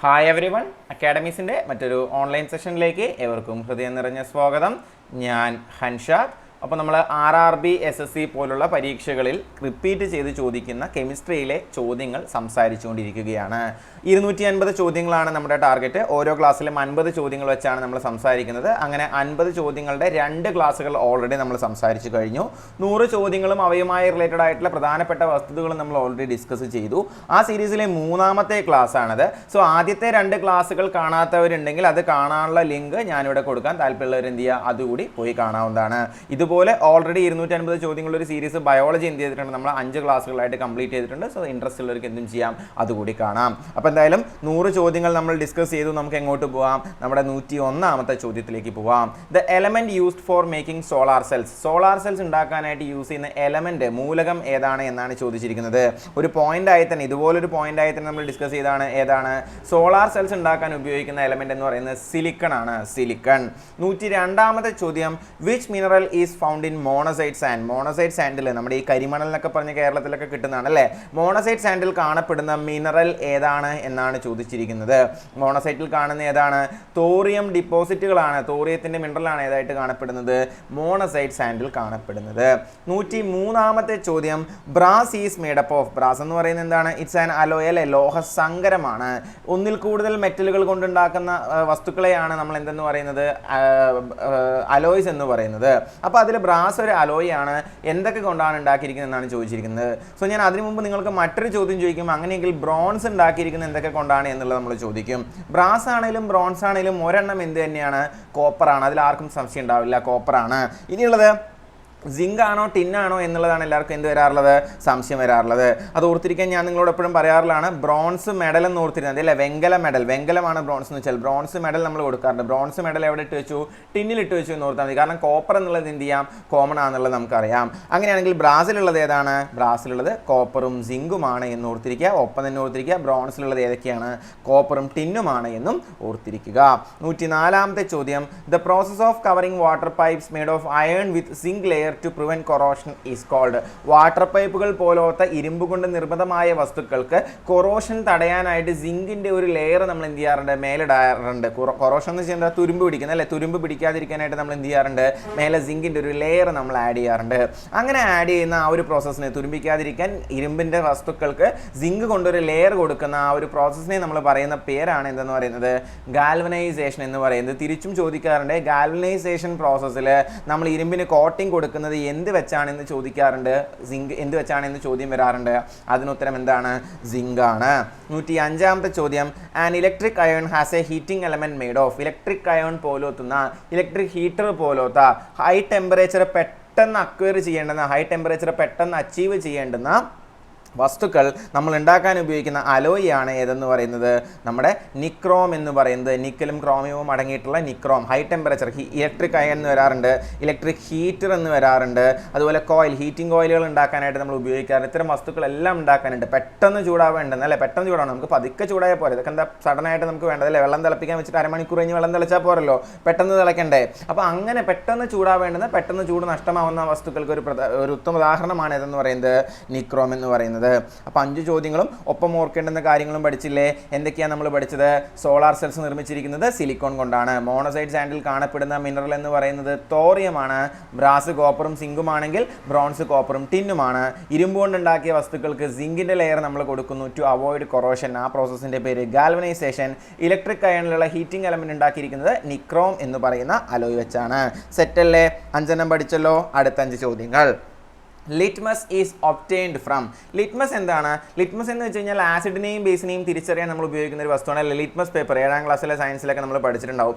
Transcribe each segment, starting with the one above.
Hi every one അക്കാഡമീസിന്റെ മറ്റൊരു online സെഷനിലേക്ക് എവർക്കും ഹൃദയം നിറഞ്ഞ സ്വാഗതം. ഞാൻ ഹൻഷാദ്. അപ്പോൾ നമ്മൾ R R B S S C പോലുള്ള പരീക്ഷകളിൽ റിപ്പീറ്റ് ചെയ്ത് ചോദിക്കുന്ന കെമിസ്ട്രിയിലെ ചോദ്യങ്ങൾ സംസാരിച്ചുകൊണ്ടിരിക്കുകയാണ്. ഇരുന്നൂറ്റി അൻപത് ചോദ്യങ്ങളാണ് നമ്മുടെ ടാർഗറ്റ് ഓരോ ക്ലാസ്സിലും അൻപത് ചോദ്യങ്ങൾ വെച്ചാണ് നമ്മൾ സംസാരിക്കുന്നത്. അങ്ങനെ അൻപത് ചോദ്യങ്ങളുടെ രണ്ട് ക്ലാസ്സുകൾ ഓൾറെഡി നമ്മൾ സംസാരിച്ചു കഴിഞ്ഞു. നൂറ് ചോദ്യങ്ങളും അവയുമായി റിലേറ്റഡ് ആയിട്ടുള്ള പ്രധാനപ്പെട്ട വസ്തുതകളും നമ്മൾ ഓൾറെഡി ഡിസ്കസ് ചെയ്തു. ആ സീരീസിലെ മൂന്നാമത്തെ ക്ലാസ് ആണത് സോ ആദ്യത്തെ രണ്ട് ക്ലാസ്സുകൾ കാണാത്തവരുണ്ടെങ്കിൽ അത് കാണാനുള്ള ലിങ്ക് ഞാനിവിടെ കൊടുക്കാൻ താല്പര്യമുള്ളവർ എന്ത് ചെയ്യുക? അതുകൂടി പോയി കാണാവുന്നതാണ്. ഇതുപോലെ ഓൾറെഡി ഇരുന്നൂറ്റി അൻപത് ചോദ്യങ്ങളുടെ ഒരു സീരീസ് ബയോളജി എന്ത് ചെയ്തിട്ടുണ്ട്? നമ്മൾ അഞ്ച് ക്ലാസ്സുകളായിട്ട് കംപ്ലീറ്റ് ചെയ്തിട്ടുണ്ട്. സോ ഇൻട്രസ്റ്റ് ഉള്ളവർക്ക് എന്തും ചെയ്യാം. അതുകൂടി കാണാം. അപ്പോൾ എന്തായാലും നൂറ് ചോദ്യങ്ങൾ നമ്മൾ ഡിസ്കസ് ചെയ്തു. നമുക്ക് എങ്ങോട്ട് പോവാം? നമ്മുടെ നൂറ്റി ഒന്നാമത്തെ ചോദ്യത്തിലേക്ക് പോവാം. The element used for making solar cells solar cells ഉണ്ടാക്കാനായിട്ട് യൂസ് ചെയ്യുന്ന എലമെന്റ് മൂലകം ഏതാണ് എന്നാണ് ചോദിച്ചിരിക്കുന്നത്. ഒരു പോയിന്റ് ആയി തന്നെ ഇതുപോലൊരു പോയിന്റ് ആയി തന്നെ നമ്മൾ ഡിസ്കസ് ചെയ്താണ് ഏതാണ്? സോളാർ സെൽസ് ഉണ്ടാക്കാൻ ഉപയോഗിക്കുന്ന എലമെന്റ് എന്ന് പറയുന്നത് സിലിക്കൺ ആണ്. സിലിക്കൺ നൂറ്റി രണ്ടാമത്തെ ചോദ്യം which mineral is found in monazite sand monazite sandal നമ്മുടെ ഈ കരിമണൽ എന്നൊക്കെ പറഞ്ഞ് കേരളത്തിലൊക്കെ കിട്ടുന്നതാണ് അല്ലേ? മോണസൈഡ് സാൻഡിൽ കാണപ്പെടുന്ന മിനറൽ ഏതാണ് എന്നാണ് ചോദിച്ചിരിക്കുന്നത്. മോണസൈറ്റിൽ കാണുന്ന ഏതാണ്? തോറിയം ഡിപ്പോസിറ്റുകളാണ് തോറിയത്തിന്റെ മിനറലാണ് ഏതായിട്ട് കാണപ്പെടുന്നത്? മോണസൈഡ് സാൻഡിൽ കാണപ്പെടുന്നത്. നൂറ്റി മൂന്നാമത്തെ ചോദ്യം brass is made up of brass എന്ന് പറയുന്നത് എന്താണ്? ഇറ്റ്സ് ആൻ അലോയൽ ലോഹസങ്കരമാണ് ഒന്നിൽ കൂടുതൽ മെറ്റലുകൾ കൊണ്ടുണ്ടാക്കുന്ന വസ്തുക്കളെയാണ് നമ്മൾ എന്തെന്ന് പറയുന്നത്? അലോയ്സ് എന്ന് പറയുന്നത്. അപ്പോൾ അതിൽ ബ്രാസ് ഒരു അലോയ് ആണ് എന്തൊക്കെ കൊണ്ടാണ് ഉണ്ടാക്കിയിരിക്കുന്നത് എന്നാണ് ചോദിച്ചിരിക്കുന്നത്. സോ ഞാൻ അതിനു മുമ്പ് നിങ്ങൾക്ക് മറ്റൊരു ചോദ്യം ചോദിക്കും. അങ്ങനെയെങ്കിൽ ബ്രോൺസ് ഉണ്ടാക്കിയിരിക്കുന്നത് എന്തൊക്കെ കൊണ്ടാണ് എന്നുള്ളത് നമ്മൾ ചോദിക്കും. ബ്രാസ് ആണെങ്കിലും ബ്രോൺസ് ആണെങ്കിലും ഒരെണ്ണം എന്ത് തന്നെയാണ്? കോപ്പറാണ് അതിൽ ആർക്കും സംശയം ഉണ്ടാവില്ല. കോപ്പറാണ് ഇനിയുള്ളത് സിങ്ക് ആണോ ടിന്നാണോ എന്നുള്ളതാണ് എല്ലാവർക്കും എന്ത് വരാറുള്ളത്? സംശയം വരാറുള്ളത്. അത് ഓർത്തിരിക്കാൻ ഞാൻ നിങ്ങളോട് എപ്പോഴും പറയാറുള്ളതാണ് ബ്രോൺസ് മെഡൽ എന്ന് ഓർത്തിരുന്നത് അല്ലേ? വെങ്കല മെഡൽ വെങ്കലമാണ് ബ്രോൺസ് എന്ന് വെച്ചാൽ ബ്രോൺസ് മെഡൽ നമ്മൾ കൊടുക്കാറുണ്ട്. ബ്രോൺസ് മെഡൽ എവിടെ ഇട്ട് വെച്ചു? ടിന്നിൽ ഇട്ട് വെച്ചു എന്ന് ഓർത്താൽ മതി. കാരണം കോപ്പർ എന്നുള്ളത് എന്ത് ചെയ്യാം? കോമൺ ആണെന്നുള്ളത് നമുക്കറിയാം. അങ്ങനെയാണെങ്കിൽ ബ്രാസിലുള്ളത് ഏതാണ്? ബ്രാസിലുള്ളത് കോപ്പറും സിങ്കുമാണ് എന്ന് ഓർത്തിരിക്കുക. ഒപ്പം തന്നെ ഓർത്തിരിക്കുക ബ്രോൺസിലുള്ളത് ഏതൊക്കെയാണ്? കോപ്പറും ടിന്നുമാണ് എന്നും ഓർത്തിരിക്കുക. നൂറ്റി നാലാമത്തെ ചോദ്യം. The process of covering water pipes made of iron with zinc layer to prevent corrosion is called water പൈപ്പുകൾ പോലത്തെ ഇരുമ്പ് കൊണ്ട് നിർമ്മിതമായ വസ്തുക്കൾക്ക് കൊറോഷൻ തടയാനായിട്ട് സിങ്കിന്റെ ഒരു ലെയർ നമ്മൾ എന്ത് ചെയ്യാറുണ്ട്? മേലിടാറുണ്ട് കൊറോഷൻ എന്ന് വെച്ചാൽ തുരുമ്പ് പിടിക്കുന്നത് അല്ലെ? തുരുമ്പ് പിടിക്കാതിരിക്കാനായിട്ട് നമ്മൾ എന്ത് ചെയ്യാറുണ്ട്? മേലെ സിങ്കിന്റെ ഒരു ലെയർ നമ്മൾ ആഡ് ചെയ്യാറുണ്ട്. അങ്ങനെ ആഡ് ചെയ്യുന്ന ആ ഒരു പ്രോസസ്സിനെ തുരുമ്പിക്കാതിരിക്കാൻ ഇരുമ്പിന്റെ വസ്തുക്കൾക്ക് സിങ്ക് കൊണ്ടൊരു ലെയർ കൊടുക്കുന്ന ആ ഒരു പ്രോസസ്സിനെ നമ്മൾ പറയുന്ന പേരാണ് എന്തെന്ന് പറയുന്നത്? ഗാൽവനൈസേഷൻ എന്ന് പറയുന്നത്. തിരിച്ചും ചോദിക്കാറുണ്ട്. ഗാൽവനൈസേഷൻ പ്രോസസ്സിൽ നമ്മൾ ഇരുമ്പിന് കോട്ടിംഗ് കൊടുക്കുന്നത് എന്ത് വെച്ചാണെന്ന് ചോദിക്കാറുണ്ട്? സിങ്ക് എന്ത് വെച്ചാണെന്ന് ചോദ്യം വരാറുണ്ട്? അതിനുത്തരം എന്താണ്? സിങ്ക് ആണ് നൂറ്റി അഞ്ചാമത്തെ ചോദ്യം. An electric iron has a heating element made of electric iron പോലോത്തുന്ന electric heater പോലോത്ത ഹൈ ടെമ്പറേച്ചർ പെട്ടെന്ന് അക്വയർ ചെയ്യേണ്ടുന്ന ഹൈ ടെമ്പറേച്ചർ പെട്ടെന്ന് അച്ചീവ് ചെയ്യേണ്ടുന്ന വസ്തുക്കൾ നമ്മൾ ഉണ്ടാക്കാൻ ഉപയോഗിക്കുന്ന അലോയാണ് ഏതെന്ന് പറയുന്നത്? നമ്മുടെ നിക്രോം എന്ന് പറയുന്നത്. നിക്കലും ക്രോമിയവും അടങ്ങിയിട്ടുള്ള nichrome. High temperature electric iron എന്ന് വരാറുണ്ട്. ഇലക്ട്രിക് ഹീറ്റർ എന്ന് വരാറുണ്ട്. അതുപോലെ കോയിൽ ഹീറ്റിംഗ് ഓയിലുകൾ ഉണ്ടാക്കാനായിട്ട് നമ്മൾ ഉപയോഗിക്കാറുണ്ട്. ഇത്തരം വസ്തുക്കളെല്ലാം ഉണ്ടാക്കാനുണ്ട്. പെട്ടെന്ന് ചൂടാവേണ്ടത് അല്ലേ? പെട്ടെന്ന് ചൂടാവണം. നമുക്ക് പതുക്കെ ചൂടായാൽ പോരെ. ഇതൊക്കെ എന്താ സഡനായിട്ട് നമുക്ക് വേണ്ടത് അല്ലേ? വെള്ളം തിളപ്പിക്കാൻ വെച്ചിട്ട് അരമണിക്കൂർ കഴിഞ്ഞ് വെള്ളം തിളച്ചാൽ പോരല്ലോ. പെട്ടെന്ന് തിളക്കണ്ടേ. അപ്പോൾ അങ്ങനെ പെട്ടെന്ന് ചൂടാവേണ്ടത് പെട്ടെന്ന് ചൂട് നഷ്ടമാവുന്ന വസ്തുക്കൾക്ക് ഒരു ഒരു ഉത്തമ ഉദാഹരണമാണ് ഇതെന്ന് പറയുന്നത്? നിക്രോം എന്ന് പറയുന്നത്. അപ്പോൾ അഞ്ച് ചോദ്യങ്ങളും ഒപ്പം ഓർക്കേണ്ടുന്ന കാര്യങ്ങളും പഠിച്ചില്ലേ? എന്തൊക്കെയാണ് നമ്മൾ പഠിച്ചത്? സോളാർ സെൽസ് നിർമ്മിച്ചിരിക്കുന്നത് സിലിക്കോൺ കൊണ്ടാണ്. മോണോസൈഡ് സാൻഡിൽ കാണപ്പെടുന്ന മിനറൽ എന്ന് പറയുന്നത് തോറിയമാണ് ബ്രാസ് കോപ്പറും സിങ്കുമാണെങ്കിൽ ബ്രോൺസ് കോപ്പറും ടിന്നുമാണ് ഇരുമ്പ് കൊണ്ടുണ്ടാക്കിയ വസ്തുക്കൾക്ക് സിങ്കിന്റെ ലെയർ നമ്മൾ കൊടുക്കുന്നു ടു അവോയ്ഡ് കൊറോഷൻ ആ പ്രോസസ്സിന്റെ പേര് ഗാൽവനൈസേഷൻ ഇലക്ട്രിക് അയണിലുള്ള ഹീറ്റിംഗ് എലമെന്റ് ഉണ്ടാക്കിയിരിക്കുന്നത് നിക്രോം എന്ന് പറയുന്ന അലോയ് വെച്ചാണ്. സെറ്റല്ലേ അഞ്ചെണ്ണം പഠിച്ചല്ലോ. അടുത്ത അഞ്ച് ചോദ്യങ്ങൾ. Litmus is obtained from. Litmus എന്താണ്? ലിറ്റ്മസ് എന്ന് വെച്ച് കഴിഞ്ഞാൽ ആസിഡിനെയും ബേസിനെയും തിരിച്ചറിയാൻ നമ്മൾ ഉപയോഗിക്കുന്ന ഒരു വസ്തുവാണ് അല്ലെങ്കിൽ ലിറ്റ്മസ് പേപ്പർ. ഏഴാം ക്ലാസ്സിലെ സയൻസിലൊക്കെ നമ്മൾ പഠിച്ചിട്ടുണ്ടാവും.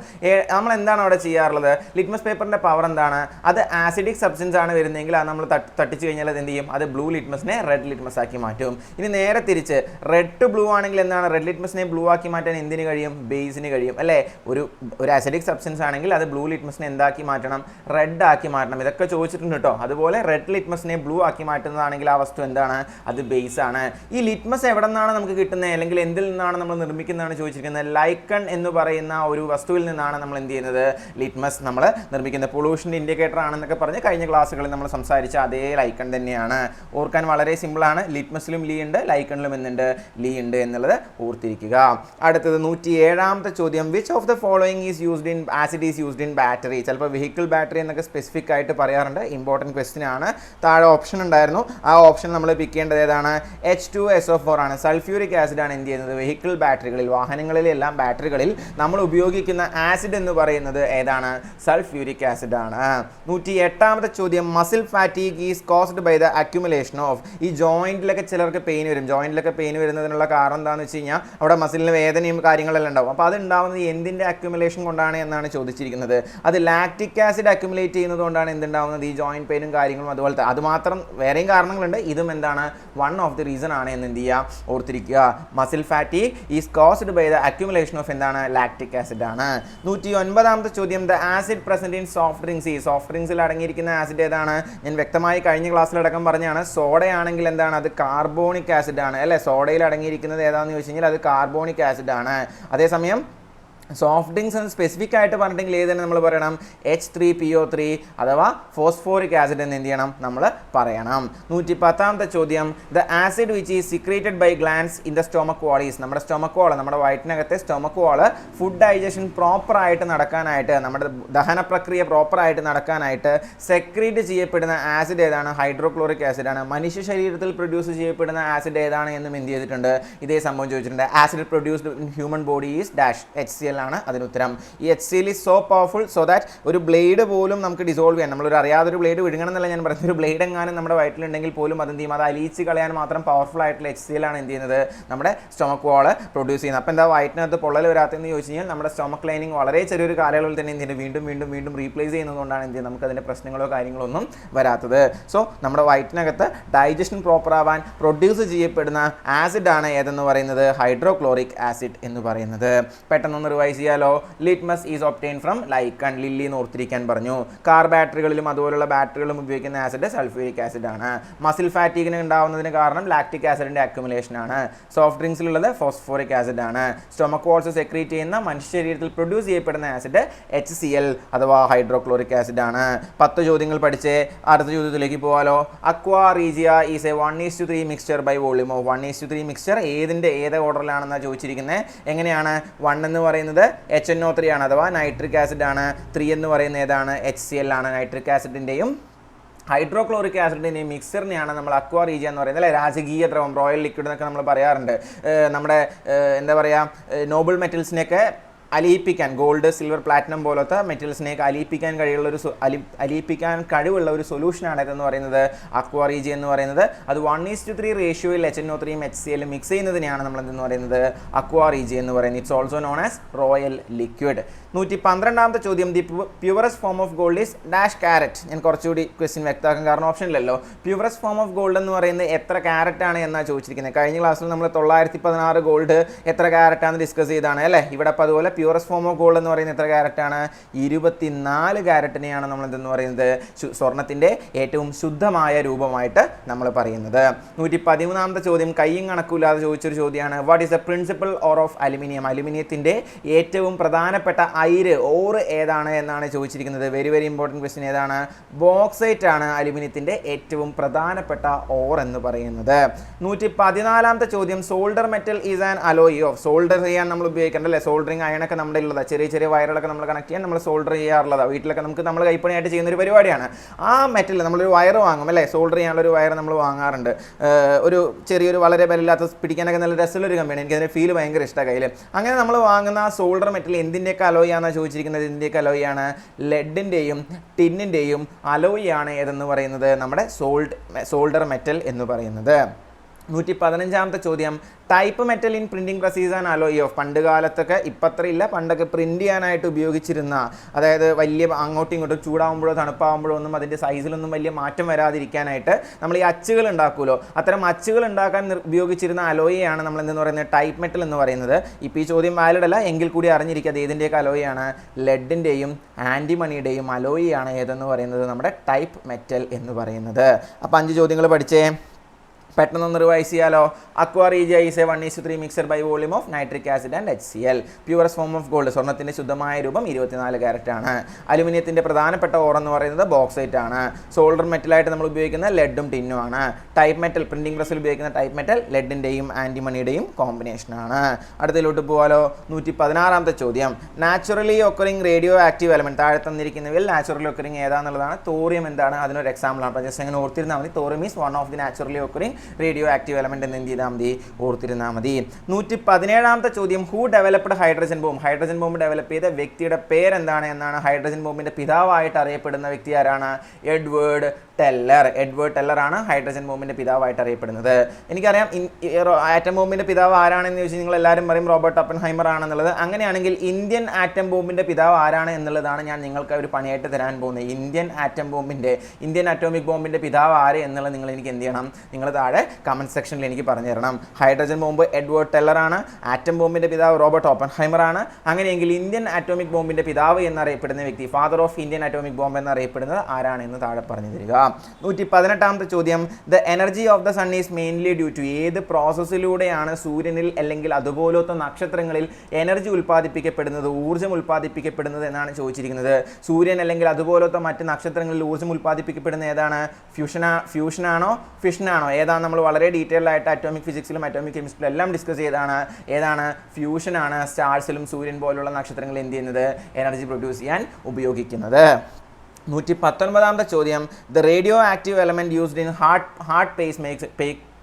നമ്മൾ എന്താണ് അവിടെ ചെയ്യാറുള്ളത്? ലിറ്റ്മസ് പേപ്പറിന്റെ പവർ എന്താണ്? അത് ആസിഡിക് സബ്സ്റ്റൻസ് ആണ് വരുന്നതെങ്കിൽ അത് നമ്മൾ തട്ട് തട്ടിച്ച് കഴിഞ്ഞാൽ അത് എന്ത് ചെയ്യും? അത് ബ്ലൂ ലിറ്റ്മസിനെ റെഡ് ലിറ്റ്മസ് ആക്കി മാറ്റും. ഇനി നേരെ തിരിച്ച് റെഡ് ടു ബ്ലൂ ആണെങ്കിൽ എന്താണ്? റെഡ് ലിറ്റ്മസിനെ ബ്ലൂ ആക്കി മാറ്റാൻ എന്തിന് കഴിയും? ബേസിന് കഴിയും. അല്ലേ? ഒരു ഒരു ആസിഡിക് സബ്സ്റ്റൻസ് ആണെങ്കിൽ അത് ബ്ലൂ ലിറ്റ്മസിനെ എന്താക്കി മാറ്റണം? റെഡ് ആക്കി മാറ്റണം. ഇതൊക്കെ ചോദിച്ചിട്ടുണ്ട് കേട്ടോ. അതുപോലെ റെഡ് ലിറ്റ്മസിനെ ബ്ലൂ ആക്കി മാറ്റുന്നതാണെങ്കിൽ ആ വസ്തു എന്താണ്? അത് ബേസ് ആണ്. ഈ ലിറ്റ്മസ് എവിടെ നിന്നാണ് നമുക്ക് കിട്ടുന്നത്? അല്ലെങ്കിൽ എന്തിൽ നിന്നാണ് നമ്മൾ നിർമ്മിക്കുന്നതാണ് ചോദിച്ചിരിക്കുന്നത്. ലൈക്കൺ എന്ന് പറയുന്ന ഒരു വസ്തുവിൽ നിന്നാണ് നമ്മൾ എന്ത് ചെയ്യുന്നത്? ലിറ്റ്മസ് നമ്മൾ നിർമ്മിക്കുന്നത്. പൊള്യൂഷന്റെ ഇൻഡിക്കേറ്റർ ആണെന്നൊക്കെ പറഞ്ഞ് കഴിഞ്ഞ ക്ലാസ്സുകളിൽ നമ്മൾ സംസാരിച്ച അതേ ലൈക്കൺ തന്നെയാണ്. ഓർക്കാൻ വളരെ സിമ്പിളാണ് ലിറ്റ്മസിലും ലീ ഉണ്ട് ലൈക്കണിലും എന്തുണ്ട്? ലീ ഉണ്ട് എന്നുള്ളത് ഓർത്തിരിക്കുക. അടുത്തത് നൂറ്റി ഏഴാമത്തെ ചോദ്യം. Which of the following is used in acid is used in battery ചിലപ്പോൾ വെഹിക്കിൾ ബാറ്ററി എന്നൊക്കെ സ്പെസിഫിക് ആയിട്ട് പറയാറുണ്ട്. ഇമ്പോർട്ടന്റ് ക്വസ്റ്റ്യൻ ആണ്. താഴെ ഓപ്ഷൻ ഉണ്ടായിരുന്നു. ആ ഓപ്ഷൻ നമ്മൾ പിക്ക് ചെയ്യേണ്ടത് ഏതാണ്? H two S O four ആണ്. സൾഫ്യൂരിക് ആസിഡ് ആണ് എന്ത് ചെയ്യുന്നത്? വെഹിക്കിൾ ബാറ്ററികളിൽ വാഹനങ്ങളിലെല്ലാം ബാറ്ററികളിൽ നമ്മൾ ഉപയോഗിക്കുന്ന ആസിഡ് എന്ന് പറയുന്നത് ഏതാണ്? സൾഫ്യൂരിക് ആണ്. നൂറ്റി എട്ടാമത്തെ ചോദ്യം. Muscle fatigue is caused by the accumulation of ഈ ജോയിന്റിലൊക്കെ ചിലർക്ക് പെയിൻ വരും. ജോയിന്റിലൊക്കെ പെയിൻ വരുന്നതിനുള്ള കാരണം എന്താണെന്ന് വെച്ച് കഴിഞ്ഞാൽ അവിടെ മസിലിന് വേദനയും കാര്യങ്ങളെല്ലാം ഉണ്ടാവും. അപ്പോൾ അത് ഉണ്ടാവുന്നത് എന്തിന്റെ അക്യുമുലേഷൻ കൊണ്ടാണ് എന്നാണ് ചോദിച്ചിരിക്കുന്നത്. അത് ലാക്റ്റിക് ആസിഡ് അക്യുമുലേറ്റ് ചെയ്യുന്നത് കൊണ്ടാണ് എന്തുണ്ടാവുന്നത്? ഈ ജോയിന്റ് പെയിനും കാര്യങ്ങളും അതുപോലത്തെ. അത് മാത്രം വേറെയും കാരണങ്ങളുണ്ട്. ഇതും എന്താണ്? വൺ ഓഫ് ദി റീസൺ ആണ് എന്ന് എന്ത് ചെയ്യുക? ഓർത്തിരിക്കുക. Muscle fatty is caused by the accumulation of എന്താണ്? ലാക്ടിക് ആസിഡ് ആണ്. നൂറ്റി ഒൻപതാമത്തെ ചോദ്യം. The acid present in soft drinks ഈ സോഫ്റ്റ് ഡ്രിങ്ക്സിൽ അടങ്ങിയിരിക്കുന്ന ആസിഡ് ഏതാണ്? ഞാൻ വ്യക്തമായി കഴിഞ്ഞ ക്ലാസ്സിലടക്കം പറഞ്ഞാണ് സോഡയാണെങ്കിൽ എന്താണ്? അത് കാർബോണിക് ആസിഡ് ആണ്. അല്ലേ? സോഡയിൽ അടങ്ങിയിരിക്കുന്നത് ഏതാണെന്ന് ചോദിച്ചു കഴിഞ്ഞാൽ അത് കാർബോണിക് ആസിഡ് ആണ്. അതേസമയം സോഫ്റ്റ് ഡ്രിങ്ക്സ് എന്ന് സ്പെസിഫിക് ആയിട്ട് പറഞ്ഞിട്ടുണ്ടെങ്കിൽ ഏത് തന്നെ നമ്മൾ പറയണം? H three P O three അഥവാ ഫോസ്ഫോറിക് ആസിഡ് എന്ന് എന്ത് ചെയ്യണം? നമ്മൾ പറയണം. നൂറ്റി പത്താമത്തെ ചോദ്യം the acid which is secreted by glands in the stomach walls നമ്മുടെ സ്റ്റൊമക് വാൾ നമ്മുടെ വയറ്റിനകത്തെ സ്റ്റൊമക് വാൾ ഫുഡ് ഡൈജഷൻ പ്രോപ്പറായിട്ട് നടക്കാനായിട്ട് നമ്മുടെ ദഹന പ്രക്രിയ പ്രോപ്പറായിട്ട് നടക്കാനായിട്ട് സെക്രീറ്റ് ചെയ്യപ്പെടുന്ന ആസിഡ് ഏതാണ്? ഹൈഡ്രോക്ലോറിക് ആസിഡാണ് മനുഷ്യ ശരീരത്തിൽ പ്രൊഡ്യൂസ് ചെയ്യപ്പെടുന്ന ആസിഡ് ഏതാണ് എന്നും എന്ത് ചെയ്തിട്ടുണ്ട്? ഇതേ സംഭവം ചോദിച്ചിട്ടുണ്ട്. Acid produced in human body is dash H C L ആണ് അതിന് ഉത്തരം ഈ H C L is so powerful so that ഒരു ബ്ലേഡ് പോലും നമുക്ക് ഡിസോൾവ് ചെയ്യാൻ നമ്മളൊരു അറിയാതൊരു ബ്ലേഡ് വിഴുങ്ങണം എന്നല്ല ഞാൻ പറയുന്നത്. ഒരു ബ്ലേഡ് എങ്ങാനും നമ്മുടെ വയറ്റിലുണ്ടെങ്കിൽ പോലും അതെന്ത് ചെയ്യും? അത് അലിയിച്ച് കളയാൻ മാത്രം പവർഫുൾ ആയിട്ടുള്ള എച്ച് സി എൽ ആണ് എന്ത് ചെയ്യുന്നത്? നമ്മുടെ സ്റ്റൊമക്ക് വാൾ പ്രൊഡ്യൂസ് ചെയ്യുന്നത്. അപ്പോൾ എന്താ വയറ്റിനകത്ത് പൊള്ളൽ വരാത്തതെന്ന് ചോദിച്ചു കഴിഞ്ഞാൽ നമ്മുടെ സ്റ്റൊമക് ലൈനിങ് വളരെ ചെറിയൊരു കാലയളവിൽ തന്നെ എന്ത് വീണ്ടും വീണ്ടും വീണ്ടും റീപ്ലേസ് ചെയ്യുന്നതുകൊണ്ടാണ് എന്ത് ചെയ്യുന്നത്? നമുക്ക് അതിന്റെ പ്രശ്നങ്ങളോ കാര്യങ്ങളോ ഒന്നും വരാത്തത്. സോ നമ്മുടെ വയറ്റിനകത്ത് ഡൈജഷൻ പ്രോപ്പർ ആവാൻ പ്രൊഡ്യൂസ് ചെയ്യപ്പെടുന്ന ആസിഡാണ് ഏതെന്ന് പറയുന്നത്? ഹൈഡ്രോക്ലോറിക് ആസിഡ് എന്ന് പറയുന്നത്. പെട്ടെന്നൊന്ന് റിവൈസ് ചെയ്യാലോ? Litmus is obtain from lichen lily എന്ന് ഓർത്തിരിക്കാൻ പറഞ്ഞു കാർ ബാറ്ററികളിലും അതുപോലുള്ള ബാറ്ററികളും ഉപയോഗിക്കുന്ന ആസിഡ് സൾഫ്യൂരിക് ആസിഡ് ആണ്. മസിൽ ഫാറ്റീഗിന് ഉണ്ടാവുന്നതിന് കാരണം ലാക്റ്റിക് ആസിഡിന്റെ അക്യുമുലേഷൻ ആണ്. സോഫ്റ്റ് ഡ്രിങ്ക്സിലുള്ളത് ഫോസ്ഫോറിക് ആസിഡ് ആണ്. സ്റ്റൊമക് വാൾസ് സെക്രീറ്റ് ചെയ്യുന്ന മനുഷ്യ ശരീരത്തിൽ പ്രൊഡ്യൂസ് ചെയ്യപ്പെടുന്ന ആസിഡ് എച്ച് സി എൽ അഥവാ ഹൈഡ്രോക്ലോറിക് ആസിഡ് ആണ്. പത്ത് ചോദ്യങ്ങൾ പഠിച്ച് അടുത്ത ചോദ്യത്തിലേക്ക് പോകാലോ aqua regia is a one is to three mixture by volume of one is to three mixture ഏതിന്റെ ഏത് ഓർഡറിലാണെന്നാണ് ചോദിച്ചിരിക്കുന്നത് എങ്ങനെയാണ്? വൺ എന്ന് പറയുന്നത് എച്ച് എൻ ഒ ത്രീ ആണ് അഥവാ നൈട്രിക് ആസിഡ് ആണ്. ത്രീ എന്ന് പറയുന്ന ഏതാണ്? എച്ച് സി എൽ ആണ്. നൈട്രിക് ആസിഡിന്റെയും ഹൈഡ്രോക്ലോറിക് ആസിഡിന്റെയും മിക്സറിനെയാണ് നമ്മൾ അക്വാ റീജിയ എന്ന് പറയുന്നത്. അല്ലെ? രാജകീയ ദ്രവം റോയൽ ലിക്വിഡ് എന്നൊക്കെ നമ്മൾ പറയാറുണ്ട്. നമ്മുടെ എന്താ പറയുക നോബിൾ മെറ്റൽസിനെയൊക്കെ അലിയിപ്പിക്കാൻ ഗോൾഡ് സിൽവർ പ്ലാറ്റിനം പോലത്തെ മെറ്റൽസിനെയൊക്കെ അലിയിപ്പിക്കാൻ കഴിയുള്ള ഒരു അലി അലിയിപ്പിക്കാൻ കഴിവുള്ള ഒരു സൊല്യൂഷനാണ് ഇതെന്ന് പറയുന്നത് അക്വാറീജി എന്ന് പറയുന്നത്. അത് വൺ ഈസ് ടു ത്രീ റേഷ്യോയിൽ എച്ച് എൻ ഒ ത്രീയും എച്ച് സി എല്ലും മിക്സ് ചെയ്യുന്നതിനെയാണ് നമ്മൾ എന്തെന്ന് പറയുന്നത് അക്വാറീജി എന്ന് പറയുന്നത്. It's also known as royal liquid നൂറ്റി പന്ത്രണ്ടാമത്തെ ചോദ്യം the purest form of gold is dash carat ഞാൻ കുറച്ചുകൂടി ക്വസ്റ്റ്യൻ വ്യക്തമാക്കാൻ കാരണം ഓപ്ഷൻ ഇല്ലല്ലോ പ്യുവറസ്റ്റ് ഫോം ഓഫ് ഗോൾഡ് എന്ന് പറയുന്നത് എത്ര ക്യാരറ്റ് ആണ് എന്നാണ് ചോദിച്ചിരിക്കുന്നത്? കഴിഞ്ഞ ക്ലാസ്സിൽ നമ്മൾ തൊള്ളായിരത്തി പതിനാറ് ഗോൾഡ് എത്ര ക്യാരറ്റ് ആണെന്ന് ഡിസ്കസ് ചെയ്താണ് അല്ലേ? ഇവിടെ അപ്പോൾ അതുപോലെ പ്യുവറസ്റ്റ് ഫോം ഓഫ് ഗോൾഡ് എന്ന് പറയുന്നത് എത്ര ക്യാരറ്റാണ് ഇരുപത്തിനാല് ക്യാരറ്റിനെയാണ് നമ്മൾ എന്തെന്ന് പറയുന്നത്? സ്വർണത്തിന്റെ ഏറ്റവും ശുദ്ധമായ രൂപമായിട്ട് നമ്മൾ പറയുന്നത്. നൂറ്റി പതിമൂന്നാമത്തെ ചോദ്യം കയ്യും കണക്കില്ലാതെ ചോദിച്ചൊരു ചോദ്യമാണ്. What is the principal ore of aluminium അലുമിനിയത്തിന്റെ ഏറ്റവും പ്രധാനപ്പെട്ട അയിര് ഓറ് ഏതാണ് എന്നാണ് ചോദിച്ചിരിക്കുന്നത്. വെരി വെരി ഇമ്പോർട്ടന്റ് ക്വസ്റ്റ്യൻ ഏതാണ്? ബോക്സൈറ്റ് ആണ് അലുമിനിയത്തിന്റെ ഏറ്റവും പ്രധാനപ്പെട്ട ഓർ എന്ന് പറയുന്നത്. നൂറ്റി പതിനാലാമത്തെ ചോദ്യം solder metal is an alloy of solder ചെയ്യാൻ നമ്മൾ ഉപയോഗിക്കേണ്ടല്ലേ സോൾഡറിങ് സോൾഡറിങ് അയണൊക്കെ നമ്മുടെ ഉള്ളതാണ് ചെറിയ ചെറിയ വയറുകളൊക്കെ നമ്മൾ കണക്ട് ചെയ്യാൻ നമ്മൾ സോൾഡർ ചെയ്യാറുള്ളതാണ് വീട്ടിലൊക്കെ നമുക്ക് നമ്മൾ കൈപ്പണിയായിട്ട് ചെയ്യുന്ന ഒരു പരിപാടിയാണ്. ആ മെറ്റൽ നമ്മളൊരു വയർ വാങ്ങും അല്ലേ? സോൾഡർ ചെയ്യാനുള്ള ഒരു വയർ നമ്മൾ വാങ്ങാറുണ്ട്. ഒരു ചെറിയൊരു വളരെ ബലമില്ലാത്ത പിടിക്കാനൊക്കെ നല്ല രസമുള്ള ഒരു കമ്പനി എനിക്ക് അതിന്റെ ഫീൽ ഭയങ്കര ഇഷ്ടമാണ് കയ്യിൽ അങ്ങനെ നമ്മൾ വാങ്ങുന്ന ആ സോൾഡർ മെറ്റൽ എന്തിന്റെയൊക്കെ അലോയാണെന്ന് ചോദിച്ചിരിക്കുന്നത്? എന്തിന്റെയൊക്കെ അലോയാണ് ലെഡിന്റെയും ടിന്നിന്റെയും അലോയാണ് ഏതെന്ന് പറയുന്നത്? നമ്മുടെ സോൾഡ് സോൾഡർ മെറ്റൽ എന്ന് പറയുന്നത്. നൂറ്റി പതിനഞ്ചാമത്തെ ചോദ്യം. Type metal in printing presses and alloy of പണ്ട് കാലത്തൊക്കെ ഇപ്പത്ര ഇല്ല പണ്ടൊക്കെ പ്രിന്റ് ചെയ്യാനായിട്ട് ഉപയോഗിച്ചിരുന്ന. അതായത് വലിയ അങ്ങോട്ടും ഇങ്ങോട്ടും ചൂടാകുമ്പോഴോ തണുപ്പാകുമ്പോഴോ ഒന്നും അതിന്റെ സൈസിലൊന്നും വലിയ മാറ്റം വരാതിരിക്കാനായിട്ട് നമ്മൾ ഈ അച്ചുകൾ ഉണ്ടാക്കുമല്ലോ. അത്തരം അച്ചുകൾ ഉണ്ടാക്കാൻ ഉപയോഗിച്ചിരുന്ന അലോയയാണ് നമ്മൾ എന്തെന്ന് പറയുന്നത്? ടൈപ്പ് മെറ്റൽ എന്ന് പറയുന്നത്. ഇപ്പോൾ ഈ ചോദ്യം വാലിഡ് അല്ല എങ്കിൽ കൂടി അറിഞ്ഞിരിക്കുക അത് ഏതിന്റെയൊക്കെ അലോയിയാണ് ലെഡിന്റെയും ആന്റിമണിയുടെയും അലോയിയാണ് ഏതെന്ന് പറയുന്നത് നമ്മുടെ ടൈപ്പ് മെറ്റൽ എന്ന് പറയുന്നത്. അപ്പോൾ അഞ്ച് ചോദ്യങ്ങൾ പഠിച്ചേ. പെട്ടെന്ന് റിവൈസ് ചെയ്യാലോ. Aqua regia is a one is three mixer by volume of nitric acid and H C L purest form of gold സ്വർണത്തിന്റെ ശുദ്ധമായ രൂപം ഇരുപത്തിനാല് ക്യാരറ്റ് ആണ്. അലുമിനിയത്തിന്റെ പ്രധാനപ്പെട്ട ഓർ എന്ന് പറയുന്നത് ബോക്സൈറ്റ് ആണ്. സോൾഡർ മെറ്റലായിട്ട് നമ്മൾ ഉപയോഗിക്കുന്ന ലെഡും ടിന്നും ആണ്. ടൈപ്പ് മെറ്റൽ പ്രിന്റിംഗ് പ്രസ്സിൽ ഉപയോഗിക്കുന്ന ടൈപ്പ് മെറ്റൽ ലെഡിന്റെയും ആന്റിമണിയുടെയും കോമ്പിനേഷൻ ആണ്. അടുത്തതിലോട്ട് പോകാലോ നൂറ്റി പതിനാറാമത്തെ ചോദ്യം. Naturally occurring radio active element താഴെ തന്നിരിക്കുന്നവയിൽ നാച്ചുറലി ഒക്കറിംഗ് ഏതാണെന്നുള്ളതാണ് തോറിയം എന്താണ്? അതിനൊരു എക്സാമ്പിൾ ആണ്. അപ്പോൾ ജസ്റ്റ് അങ്ങനെ ഓർത്തിരുന്നാൽ മതി. Thorium is one of the naturally occurring radioactive element എന്ന് എന്ത് ചെയ്താൽ മതി? ഓർത്തിരുന്നാൽ മതി. നൂറ്റി പതിനേഴാമത്തെ ചോദ്യം who developed hydrogen bomb hydrogen bomb develop ചെയ്ത വ്യക്തിയുടെ പേരെന്താണ് എന്നാണ് ഹൈഡ്രജൻ ബോംബിന്റെ പിതാവായിട്ട് അറിയപ്പെടുന്ന വ്യക്തി ആരാണ്? എഡ്വേർഡ് ടെല്ലർ എഡ്വേർഡ് ടെല്ലർ ആണ് ഹൈഡ്രജൻ ബോംബിന്റെ പിതാവായിട്ട് അറിയപ്പെടുന്നത്. എനിക്കറിയാം ആറ്റം ബോംബിന്റെ പിതാവ് ആരാണെന്ന് ചോദിച്ചാൽ നിങ്ങൾ എല്ലാവരും പറയും റോബർട്ട് അപ്പൻഹൈമർ ആണെന്നുള്ളത്. അങ്ങനെയാണെങ്കിൽ ഇന്ത്യൻ ആറ്റം ബോംബിന്റെ പിതാവ് ആരാണ് എന്നുള്ളതാണ് ഞാൻ നിങ്ങൾക്ക് ഒരു പണിയായിട്ട് തരാൻ പോകുന്നത്. ഇന്ത്യൻ ആറ്റം ബോംബിന്റെ ഇന്ത്യൻ അറ്റോമിക് ബോംബിന്റെ പിതാവ് ആര് എന്നുള്ളത് നിങ്ങൾ എനിക്ക് എന്ത് ചെയ്യണം? നിങ്ങൾ താഴെ കമന്റ് സെക്ഷനിൽ എനിക്ക് പറഞ്ഞു തരണം. ഹൈഡ്രജൻ ബോംബ് എഡ്വേർഡ് ടെല്ലർ ആണ് ആറ്റം ബോംബിന്റെ പിതാവ് റോബർട്ട് ഓപ്പൻഹൈമർ ആണ്. അങ്ങനെയെങ്കിൽ ഇന്ത്യൻ അറ്റോമിക് ബോംബിന്റെ പിതാവ് എന്നറിയപ്പെടുന്ന വ്യക്തി father of Indian atomic bomb എന്നറിയപ്പെടുന്നത് ആരാണ് എന്ന് താഴെ പറഞ്ഞു തരിക. നൂറ്റി പതിനെട്ടാമത്തെ ചോദ്യം. The energy of the sun is mainly due to ഏത് പ്രോസസ്സിലൂടെയാണ് സൂര്യനിൽ അല്ലെങ്കിൽ അതുപോലത്തെ നക്ഷത്രങ്ങളിൽ എനർജി ഉൽപ്പാദിപ്പിക്കപ്പെടുന്നത് ഊർജം ഉൽപ്പാദിപ്പിക്കപ്പെടുന്നത് എന്നാണ് ചോദിച്ചിരിക്കുന്നത്. സൂര്യൻ അല്ലെങ്കിൽ അതുപോലത്തെ മറ്റ് നക്ഷത്രങ്ങളിൽ ഊർജം ഉൽപ്പാദിപ്പിക്കപ്പെടുന്ന ഏതാണ്? ഫ്യൂഷനാ ഫ്യൂഷനാണോ ഫിഷനാണോ ഏതാണ് നമ്മൾ വളരെ ഡീറ്റെയിൽ ആയിട്ട് അറ്റോമിക് ഫിസിക്സിലും അറ്റോമിക് കെമിസ്ട്രിയിലും എല്ലാം ഡിസ്കസ് ചെയ്താണ് ഏതാണ്? ഫ്യൂഷനാണ് സ്റ്റാർസിലും സൂര്യൻ പോലുള്ള നക്ഷത്രങ്ങൾ എന്ത് ചെയ്യുന്നത്? എനർജി പ്രൊഡ്യൂസ് ചെയ്യാൻ ഉപയോഗിക്കുന്നത്. നൂറ്റി പത്തൊൻപതാമത്തെ ചോദ്യം. The radioactive element used in heart heart pace makes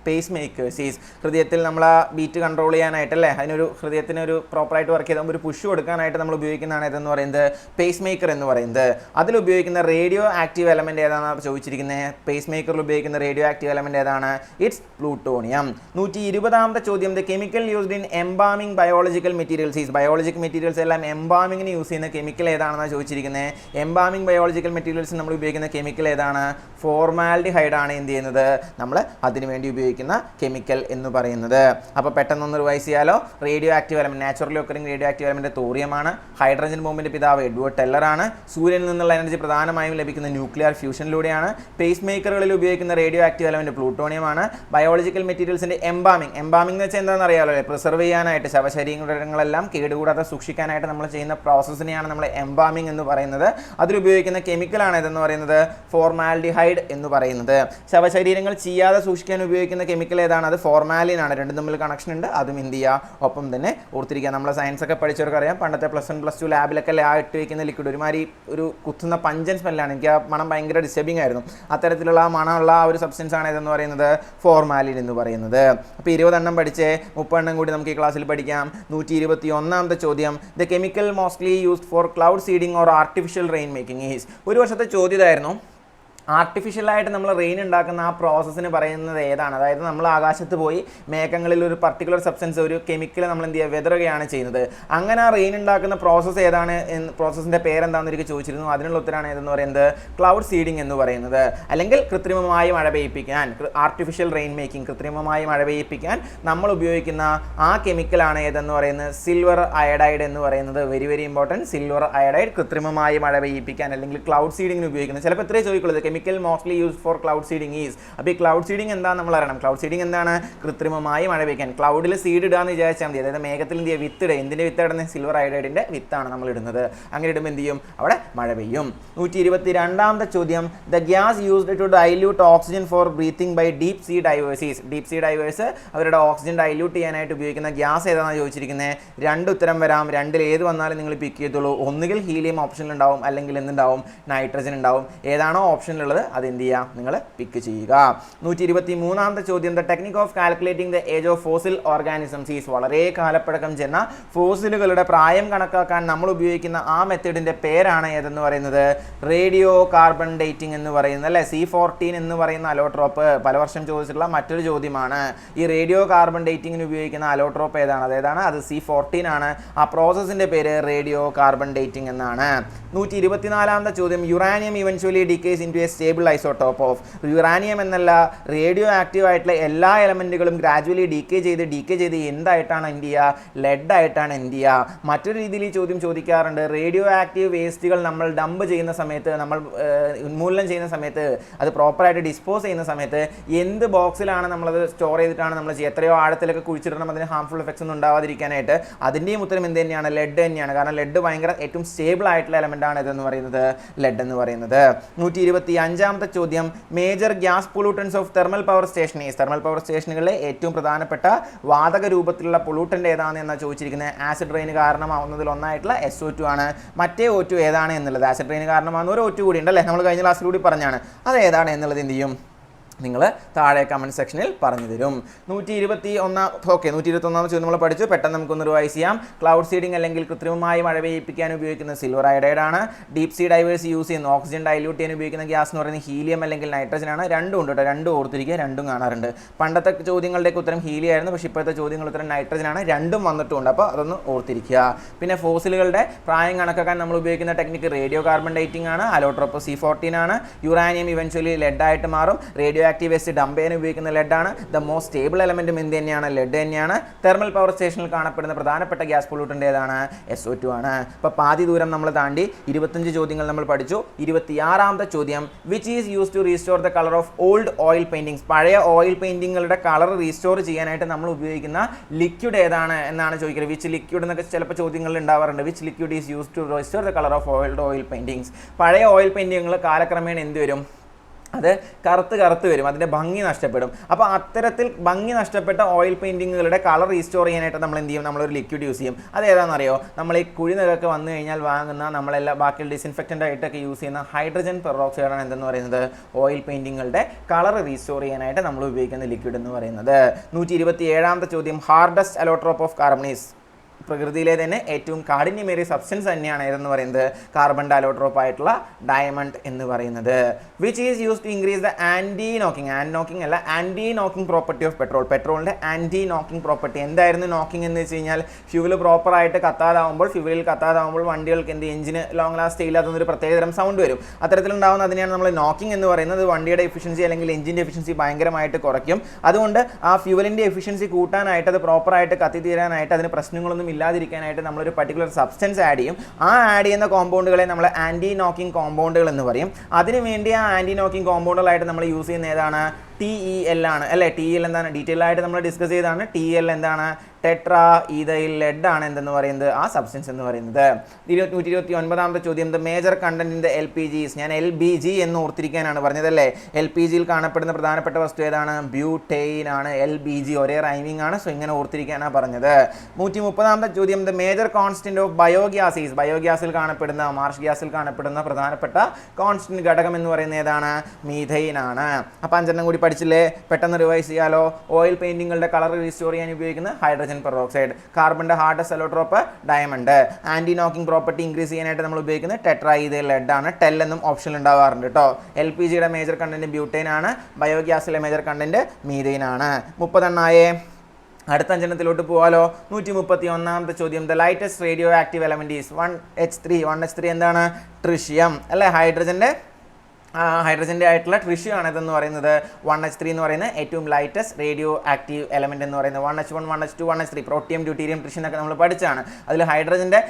pacemakers is ഹൃദയത്തിൽ നമ്മൾ ആ ബീറ്റ് കൺട്രോൾ ചെയ്യാനായിട്ട് അല്ലേ അതിനൊരു ഹൃദയത്തിന് ഒരു പ്രോപ്പറായിട്ട് വർക്ക് ചെയ്താൽ ഒരു പുഷ് കൊടുക്കാനായിട്ട് നമ്മൾ ഉപയോഗിക്കുന്നതാണ് ഇതെന്ന് പറയുന്നത്? പേസ് മേക്കർ എന്ന് പറയുന്നത്. അതിൽ ഉപയോഗിക്കുന്ന റേഡിയോ ആക്റ്റീവ് എലമെന്റ് ഏതാണ് ചോദിച്ചിരിക്കുന്നത് പേസ് മേക്കറിൽ ഉപയോഗിക്കുന്ന റേഡിയോ ആക്റ്റീവ് എലമെന്റ് ഏതാണ്? ഇറ്റ്സ് പ്ലൂട്ടോണിയം നൂറ്റി ഇരുപതാമത്തെ ചോദ്യം. The chemical used in embalming biological materials is biologic materials എല്ലാം എംബാമിങ്ങിന് യൂസ് ചെയ്യുന്ന കെമിക്കൽ ഏതാണെന്നാണ് ചോദിച്ചിരിക്കുന്നത് എംബാമിംഗ് ബയോളജിക്കൽ മെറ്റീരിയൽസ് നമ്മൾ ഉപയോഗിക്കുന്ന കെമിക്കൽ ഏതാണ്? ഫോർമാൽഡിഹൈഡ് ആണ് എന്ത് ചെയ്യുന്നത്? നമ്മൾ അതിനു വേണ്ടി ഉപയോഗിക്കുന്ന കെമിക്കൽ എന്ന് പറയുന്നത്. അപ്പോൾ പെട്ടെന്നൊന്ന് റിവൈസ് ചെയ്യാലോ. Radioactive element naturally occurring radioactive element തോറിയമാണ് hydrogen ബോംബിന്റെ പിതാവ് എഡ്വേർഡ് ടെല്ലറാണ് സൂര്യനിൽ നിന്നുള്ള എനർജി പ്രധാനമായും ലഭിക്കുന്ന ന്യൂക്ലിയർ ഫ്യൂഷനിലൂടെയാണ് പേസ് മേക്കറുകളിൽ ഉപയോഗിക്കുന്ന റേഡിയോ ആക്റ്റീവ് എലമെന്റ് പ്ലൂട്ടോണിയമാണ് ബയോളജിക്കൽ മെറ്റീരിയൽസിന്റെ എംബാമിംഗ് എംബാമിംഗ് എന്ന് വെച്ചാൽ എന്താണെന്ന് അറിയാലോ പ്രിസർവ് ചെയ്യാനായിട്ട് ശവശരീരങ്ങളെല്ലാം കേടുകൂടാതെ സൂക്ഷിക്കാനായിട്ട് നമ്മൾ ചെയ്യുന്ന പ്രോസസ്സിനെയാണ് നമ്മൾ എംബാമിംഗ് എന്ന് പറയുന്നത്. അതിലുപയോഗിക്കുന്ന കെമിക്കലാണ് ഇതെന്ന് പറയുന്നത്. ഫോർമാൽഡിഹൈഡ് എന്ന് പറയുന്നത്. ശവശരീരങ്ങൾ ചെയ്യാതെ സൂക്ഷിക്കാൻ ഉപയോഗിക്കുന്ന കെമിക്കൽ ഏതാണ്? അത് ഫോർമാലിൻ ആണ്. രണ്ടും തമ്മിൽ കണക്ഷൻ ഉണ്ട്. അതും എന്ത് ചെയ്യുക ഒപ്പം തന്നെ ഓർത്തിരിക്കുക. നമ്മൾ സയൻസ് ഒക്കെ പഠിച്ചവർക്ക് അറിയാം പണ്ടത്തെ പ്ലസ് വൺ പ്ലസ് ടു ലാബിലൊക്കെ ലാ ഇട്ട് വയ്ക്കുന്ന ലിക്വിഡ് ഒരുമാതിരി ഒരു കുത്തുന്ന പഞ്ചൻ സ്മെല്ലാണ് എനിക്ക് ആ മണം ഭയങ്കര ഡിസ്റ്റർബിംഗ് ആയിരുന്നു. അത്തരത്തിലുള്ള ആ മണമുള്ള ആ ഒരു സബ്സ്റ്റൻസ് ആണ് ഇതെന്ന് പറയുന്നത്? ഫോർമാലിൻ എന്ന് പറയുന്നത്. അപ്പോൾ ഇരുപതെണ്ണം പഠിച്ച്. മുപ്പെണ്ണം കൂടി നമുക്ക് ഈ ക്ലാസ്സിൽ പഠിക്കാം. നൂറ്റി ഇരുപത്തി ഒന്നാമത്തെ ചോദ്യം. The chemical mostly used for cloud seeding or artificial rain making is ഒരു വർഷത്തെ ചോദ്യം ഇതായിരുന്നു. ആർട്ടിഫിഷ്യലായിട്ട് നമ്മൾ റെയിൻ ഉണ്ടാക്കുന്ന ആ പ്രോസസ്സിന് പറയുന്നത് ഏതാണ്? അതായത് നമ്മൾ ആകാശത്ത് പോയി മേഘങ്ങളിൽ ഒരു പർട്ടിക്കുലർ സബ്സ്റ്റൻസ് ഒരു കെമിക്കൽ നമ്മൾ എന്ത് ചെയ്യുക? വെതറുകയാണ് ചെയ്യുന്നത്. അങ്ങനെ ആ റെയിൻ ഉണ്ടാക്കുന്ന പ്രോസസ്സ് ഏതാണ് പ്രോസസ്സിന്റെ പേരെന്താണെന്ന് എനിക്ക് ചോദിച്ചിരുന്നു. അതിനുള്ള ഉത്തരമാണ് ഏതെന്ന് പറയുന്നത്? ക്ലൗഡ് സീഡിംഗ് എന്ന് പറയുന്നത്. അല്ലെങ്കിൽ കൃത്രിമമായി മഴ പെയ്യിപ്പിക്കാൻ ആർട്ടിഫിഷ്യൽ റെയിൻ മേക്കിംഗ് കൃത്രിമമായി മഴ പെയ്യിപ്പിക്കാൻ നമ്മൾ ഉപയോഗിക്കുന്ന ആ കെമിക്കലാണ് ഏതെന്ന് പറയുന്നത്? സിൽവർ അയഡൈഡ് എന്ന് പറയുന്നത്. Very very important silver iodide കൃത്രിമമായി മഴ പെയ്യിപ്പിക്കാൻ അല്ലെങ്കിൽ ക്ലൗഡ് സീഡിങ്ങിന് ഉപയോഗിക്കുന്നത് ചിലപ്പോൾ എത്രയേ ചോദിക്കുള്ളത് chemical mostly use for cloud seeding is അപ്പോൾ ഈ ക്ലൗഡ് സീഡിങ് എന്താണെന്ന് നമ്മൾ അറിയണം. ക്ലൗഡ് സീഡിങ് എന്താണ്? കൃത്രിമമായി മഴ പെയ്ക്കാൻ. ക്ലൗഡിൽ സീഡ് ഇടാന്ന് വിചാരിച്ചാൽ മതി. അതായത് മേഘത്തിൽ എന്ത് ചെയ്യുക? ഇടുക. എന്തിന്റെ വിത്ത് ഇടുന്നത് സിൽവർ ഹൈഡ്രൈഡിന്റെ വിത്താണ് നമ്മൾ ഇടുന്നത്. അങ്ങനെ ഇടുമ്പോൾ എന്ത് ചെയ്യും? അവിടെ മഴ പെയ്യും. നൂറ്റി ഇരുപത്തി രണ്ടാമത്തെ ചോദ്യം. The gas used to dilute oxygen for breathing by deep sea divers deep sea divers അവരുടെ ഓക്സിജൻ ഡൈല്യൂട്ട് ചെയ്യാനായിട്ട് ഉപയോഗിക്കുന്ന ഗ്യാസ് ഏതാണെന്ന് ചോദിച്ചിരിക്കുന്നത് രണ്ട് ഉത്തരം വരാം. രണ്ടിൽ ഏത് വന്നാലും നിങ്ങൾ പിക്ക് ചെയ്തോളൂ. ഒന്നുകിൽ ഹീലിയം ഓപ്ഷനിലുണ്ടാവും അല്ലെങ്കിൽ എന്തുണ്ടാവും? നൈട്രജൻ ഉണ്ടാവും. ഏതാണോ ഓപ്ഷനിൽ ഉള്ളത് അത് എന്ത് ചെയ്യുക നിങ്ങൾ പിക്ക് ചെയ്യുക. നൂറ്റി ഇരുപത്തി മൂന്നാമത്തെ ചോദ്യം the technique of calculating the age of fossil organisms is വളരെ കാലപ്പഴക്കം ചെന്ന ഫോസിലുകളുടെ പ്രായം കണക്കാക്കാൻ നമ്മൾ ഉപയോഗിക്കുന്ന ആ മെത്തേഡിന്റെ പേരാണ് ഏതെന്ന് പറയുന്നത്? റേഡിയോ കാർബൺ ഡേറ്റിംഗ് എന്ന് പറയുന്നത് അല്ലേ? സി ഫോർട്ടീൻ എന്ന് പറയുന്ന അലോട്രോപ്പ്. പല വർഷം ചോദിച്ചിട്ടുള്ള മറ്റൊരു ചോദ്യമാണ്. ഈ റേഡിയോ കാർബൺ ഡേറ്റിംഗിന് ഉപയോഗിക്കുന്ന അലോട്രോപ്പ് ഏതാണ്? അതേതാണ് അത് സി ഫോർട്ടീൻ ആണ്. ആ പ്രോസസ്സിന്റെ പേര് റേഡിയോ കാർബൺ ഡേറ്റിംഗ് എന്നാണ്. നൂറ്റി ഇരുപത്തിനാലാമത്തെ ചോദ്യം uranium eventually decays into a stable isotope of uranium എന്നല്ല റേഡിയോ ആക്റ്റീവ് ആയിട്ടുള്ള എല്ലാ എലമെന്റുകളും ഗ്രാജുവലി ഡീക്കേ ചെയ്ത് ഡീക്കേ ചെയ്ത് എന്തായിട്ടാണ് എന്ത് ചെയ്യുക ലെഡ് ആയിട്ടാണ് എന്ത് ചെയ്യുക മറ്റൊരു രീതിയിൽ ചോദ്യം ചോദിക്കാറുണ്ട് റേഡിയോ ആക്റ്റീവ് വേസ്റ്റുകൾ നമ്മൾ ഡംപ് ചെയ്യുന്ന സമയത്ത് നമ്മൾ ഉന്മൂലനം ചെയ്യുന്ന സമയത്ത് അത് പ്രോപ്പറായിട്ട് ഡിസ്പോസ് ചെയ്യുന്ന സമയത്ത് എന്ത് ബോക്സിലാണ് നമ്മളത് സ്റ്റോർ ചെയ്തിട്ടാണ് നമ്മൾ ചെയ്യുക? എത്രയോ ആഴത്തിലൊക്കെ കുഴിച്ചിടണം അതിന് ഹാംഫുൾ എഫക്ട്സ് ഒന്നും ഉണ്ടാവാതിരിക്കാനായിട്ട് അതിന്റെയും ഉത്തരം എന്ത് തന്നെയാണ്? ലെഡ് തന്നെയാണ്. കാരണം ലെഡ് ഭയങ്കര ഏറ്റവും സ്റ്റേബിൾ ആയിട്ടുള്ള എലമെന്റ് ആണ് ഇതെന്ന് പറയുന്നത് ലെഡ് എന്ന് പറയുന്നത്. നൂറ്റി ഇരുപത്തി അഞ്ചാമത്തെ ചോദ്യം. Major gas pollutants of thermal power stations thermal power സ്റ്റേഷനുകളിലെ ഏറ്റവും പ്രധാനപ്പെട്ട വാതക രൂപത്തിലുള്ള പൊളൂട്ടന്റ് ഏതാണ് എന്നാണ് ചോദിച്ചിരിക്കുന്നത്. ആസിഡ് റെയിന് കാരണമാവുന്നതിൽ ഒന്നായിട്ടുള്ള എസ് ഒ ടു ആണ്. മറ്റേ ഒ ടു ഏതാണ് എന്നുള്ളത്? ആസിഡ് റെയിന് കാരണമാകുന്ന ഒരു ഒ ടു കൂടി ഉണ്ടല്ലേ? നമ്മൾ കഴിഞ്ഞ ക്ലാസ്സിൽ കൂടി പറഞ്ഞാണ്. അത് ഏതാണ് എന്നുള്ളത് എന്ത് ചെയ്യും? നിങ്ങൾ താഴെ കമന്റ് സെക്ഷനിൽ പറഞ്ഞു തരും നൂറ്റി ഇരുപത്തി ഒന്നാം ഓക്കെ നൂറ്റി ഇരുപത്തി ഒന്നാം ചോദ്യം നമ്മൾ പഠിച്ചു. പെട്ടെന്ന് നമുക്കൊന്ന് റിവൈസ് ചെയ്യാം. ക്ലൗഡ് സീഡിംഗ് അല്ലെങ്കിൽ കൃത്രിമമായി മഴ പെയ്യിപ്പിക്കാൻ ഉപയോഗിക്കുന്ന സിൽവർ അയഡൈഡ് ആണ്. ഡീപ് സീ ഡൈവേഴ്സ് യൂസ് ചെയ്യുന്ന ഓക്സിജൻ ഡൈല്യൂട്ട് ചെയ്യാൻ ഉപയോഗിക്കുന്ന ഗ്യാസ് എന്ന് പറയുന്നത് ഹീലിയം അല്ലെങ്കിൽ നൈട്രജൻ ആണ്. രണ്ടും ഉണ്ട് കേട്ടോ. രണ്ടും ഓർത്തിരിക്കുക രണ്ടും കാണാറുണ്ട്. പണ്ടത്തെ ചോദ്യങ്ങളുടെയൊക്കെ ഉത്തരം ഹീലിയം ആയിരുന്നു. പക്ഷേ ഇപ്പോഴത്തെ ചോദ്യങ്ങളുടെ ഉത്തരം നൈട്രജൻ ആണ്. രണ്ടും വന്നിട്ടുണ്ട്. അപ്പോൾ അതൊന്ന് ഓർത്തിരിക്കുക. പിന്നെ ഫോസിലുകളുടെ പ്രായം കണക്കാക്കാൻ നമ്മൾ ഉപയോഗിക്കുന്ന ടെക്നിക്ക് റേഡിയോ കാർബൺ ഡേറ്റിംഗ് ആണ്. അലോട്രോപ്പ് സി ഫോർട്ടീൻ ആണ്. യുറാനിയം ഇവൻച്വലി ലെഡ് ആയിട്ട് മാറും. റേഡിയോ ആക്റ്റീവ് വേസ്റ്റ് ചെയ്യാൻ ഉപയോഗിക്കുന്ന ലെഡാണ് ദ മോസ്റ്റ് സ്റ്റേബിൾ എലമെന്റും എന്ത് തന്നെയാണ് ലെഡ് തന്നെയാണ്. തെർമൽ പവർ സ്റ്റേഷനിൽ കാണപ്പെടുന്ന പ്രധാനപ്പെട്ട ഗ്യാസ് പൊള്യൂട്ടന്റെ ഏതാണ് എസ് ഒ ടു ആണ്. അപ്പോൾ പാതി ദൂരം നമ്മൾ താണ്ടി ഇരുപത്തഞ്ച് ചോദ്യങ്ങൾ നമ്മൾ പഠിച്ചു. ഇരുപത്തിയാറാമത്തെ ചോദ്യം which is use to restore the colour of old oil paintings പഴയ ഓയിൽ പെയിന്റിങ്ങുകളുടെ കളർ റീസ്റ്റോർ ചെയ്യാനായിട്ട് നമ്മൾ ഉപയോഗിക്കുന്ന ലിക്വിഡ് ഏതാണ് എന്നാണ് ചോദിക്കുന്നത്. വിച്ച് ലിക്വിഡ് എന്നൊക്കെ ചിലപ്പോൾ ചോദ്യങ്ങളിൽ ഉണ്ടാവാറുണ്ട്. Which liquid is use to restore the colour of old oil paintings പഴയ ഓയിൽ പെയിന്റിങ്ങുകൾ കാലക്രമേണ എന്ത് വരും? അത് കറുത്ത് കറുത്ത് വരും അതിന്റെ ഭംഗി നഷ്ടപ്പെടും. അപ്പോൾ അത്തരത്തിൽ ഭംഗി നഷ്ടപ്പെട്ട ഓയിൽ പെയിന്റിങ്ങുകളുടെ കളർ റീസ്റ്റോർ ചെയ്യാനായിട്ട് നമ്മൾ എന്ത് ചെയ്യും? നമ്മളൊരു ലിക്വിഡ് യൂസ് ചെയ്യും. അത് ഏതാണെന്നറിയോ നമ്മൾ ഈ കുഴിനകൊക്കെ വന്നു കഴിഞ്ഞാൽ വാങ്ങുന്ന നമ്മളെല്ലാം ബാക്കി ഡിസിൻഫെക്റ്റന്റ് ആയിട്ടൊക്കെ യൂസ് ചെയ്യുന്ന ഹൈഡ്രജൻ പെറോക്സൈഡാണ് എന്തെന്ന് പറയുന്നത്? ഓയിൽ പെയിന്റിങ്ങുകളുടെ കളർ റീസ്റ്റോർ ചെയ്യാനായിട്ട് നമ്മൾ ഉപയോഗിക്കുന്ന ലിക്വിഡ് എന്ന് പറയുന്നത്. നൂറ്റി ഇരുപത്തി ഏഴാമത്തെ ചോദ്യം ഹാർഡസ്റ്റ് അലോട്രോപ്പ് ഓഫ് കാർബണീസ് പ്രകൃതിയിലെ തന്നെ ഏറ്റവും കാഠിന്യമേറിയ സബ്സ്റ്റൻസ് തന്നെയാണ് ഏതെന്ന് പറയുന്നത് കാർബൺ ഡയലോട്രോപ്പ് ആയിട്ടുള്ള ഡയമണ്ട് എന്ന് പറയുന്നത്. Which is use to increase the anti knocking and knocking അല്ല anti knocking property of petrol പെട്രോളിന്റെ ആന്റി നോക്കിംഗ് പ്രോപ്പർട്ടി എന്തായിരുന്നു നോക്കിംഗ് എന്ന് വെച്ച് കഴിഞ്ഞാൽ ഫ്യൂവൽ പ്രോപ്പറായിട്ട് കത്താതാവുമ്പോൾ ഫ്യൂവലിൽ കത്താതാവുമ്പോൾ വണ്ടികൾക്ക് എന്ത് എഞ്ചിന് ലോങ് ലാസ്റ്റ് ചെയ്യില്ലാത്തൊരു പ്രത്യേകതരം സൗണ്ട് വരും. അത്തരത്തിലുണ്ടാവുന്ന അതിനെയാണ് നമ്മൾ നോക്കിംഗ് എന്ന് പറയുന്നത്. വണ്ടിയുടെ എഫിഷ്യൻസി അല്ലെങ്കിൽ എഞ്ചിന്റെ എഫിഷ്യൻസി ഭയങ്കരമായിട്ട് കുറയ്ക്കും. അതുകൊണ്ട് ആ ഫ്യൂവലിന്റെ എഫിഷ്യൻസി കൂട്ടാനായിട്ട് അത് പ്രോപ്പറായിട്ട് കത്തിത്തീരാനായിട്ട് അതിന് പ്രശ്നങ്ങളൊന്നും ഇല്ലാതിരിക്കാനായിട്ട് നമ്മളൊരു പർട്ടിക്കുലർ സബ്സ്റ്റൻസ് ആഡ് ചെയ്യും. ആ ആഡ് ചെയ്യുന്ന കോമ്പൗണ്ടുകളെ നമ്മൾ ആന്റി നോക്കിംഗ് കോമ്പൗണ്ടുകൾ എന്ന് പറയും. അതിനുവേണ്ടി ആ ആന്റി നോക്കിംഗ് കോമ്പൗണ്ടുകളായിട്ട് നമ്മൾ യൂസ് ചെയ്യുന്ന ഏതാണ്? ടി ഇ എൽ ആണ്. അല്ലേ? ടി എൽ എന്താണ്? ഡീറ്റെയിൽ ആയിട്ട് നമ്മൾ ഡിസ്കസ് ചെയ്താണ് ടി എൽ എന്താണ്? ടെട്രാ ഈതയിൽ ലെഡ് ആണ് എന്തെന്ന് പറയുന്നത്? ആ സബ്സ്റ്റൻസ് എന്ന് പറയുന്നത്. ഇരുപത്തി നൂറ്റി ഇരുപത്തി ഒൻപതാമത്തെ ചോദ്യം. The major content in the L P G is ഞാൻ എൽ ബി ജി എന്ന് ഓർത്തിരിക്കാനാണ് പറഞ്ഞതല്ലേ എൽ പി ജിയിൽ കാണപ്പെടുന്ന പ്രധാനപ്പെട്ട വസ്തു ഏതാണ്? ബ്യൂട്ടെയിൻ ആണ്. എൽ ബി ജി ഒരേ റൈമിംഗ് ആണ്. സോ ഇങ്ങനെ ഓർത്തിരിക്കാനാണ് പറഞ്ഞത്. നൂറ്റി മുപ്പതാമത്തെ ചോദ്യം the major constant of biogases ബയോഗ്യാസിൽ കാണപ്പെടുന്ന മാർഷ് ഗ്യാസിൽ കാണപ്പെടുന്ന പ്രധാനപ്പെട്ട കോൺസ്റ്റന്റ് ഘടകം എന്ന് പറയുന്നത് ഏതാണ്? മീഥൈൻ ആണ്. അപ്പം അഞ്ചെണ്ണം കൂടി പഠിച്ചില്ലേ? പെട്ടെന്ന് റിവൈസ് ചെയ്യാലോ? ഓയിൽ പെയിന്റിങ്ങുകളുടെ കളർ റീസ്റ്റോർ ചെയ്യാൻ ഉപയോഗിക്കുന്ന hydrogen peroxide കാർബണിന്റെ hardest allotrope diamond anti knocking property increase ചെയ്യാനായിട്ട് നമ്മൾ ഉപയോഗിക്കുന്നത് ടെട്രാ ഇത് ലെഡ് ആണ്. ടെൽ എന്നും ഓപ്ഷൻ ഉണ്ടാവാറുണ്ട് കേട്ടോ എൽ പി ജിയുടെ മേജർ കണ്ടന്റ് ബ്യൂട്ടൈൻ ആണ്. ബയോഗ്യാസിലെ മേജർ കണ്ടന്റ് മീഥൈൻ ആണ്. മുപ്പതെണ്ണായേ അടുത്ത അഞ്ചെണ്ണത്തിലോട്ട് പോകാലോ നൂറ്റി മുപ്പത്തി ഒന്നാമത്തെ ചോദ്യം. The lightest radioactive element is one H three one H three എന്താണ്? ട്രിഷ്യം അല്ലേ? ഹൈഡ്രജന്റെ ഹൈഡ്രജന്റെ ആയിട്ടുള്ള ട്രിഷ്യൂ ആണ് ഇതെന്ന് പറയുന്നത്. വൺ എച്ച് ത്രീ എന്ന് പറയുന്ന ഏറ്റവും ലൈറ്റസ്റ്റ് റേഡിയോ ആക്റ്റീവ് എലമെന്റ് എന്ന് പറയുന്നത്. One H one one H two one H three protium deuterium tritium ഒക്കെ നമ്മൾ പഠിച്ചാണ് അതിൽ ഹൈഡ്രജന്റെ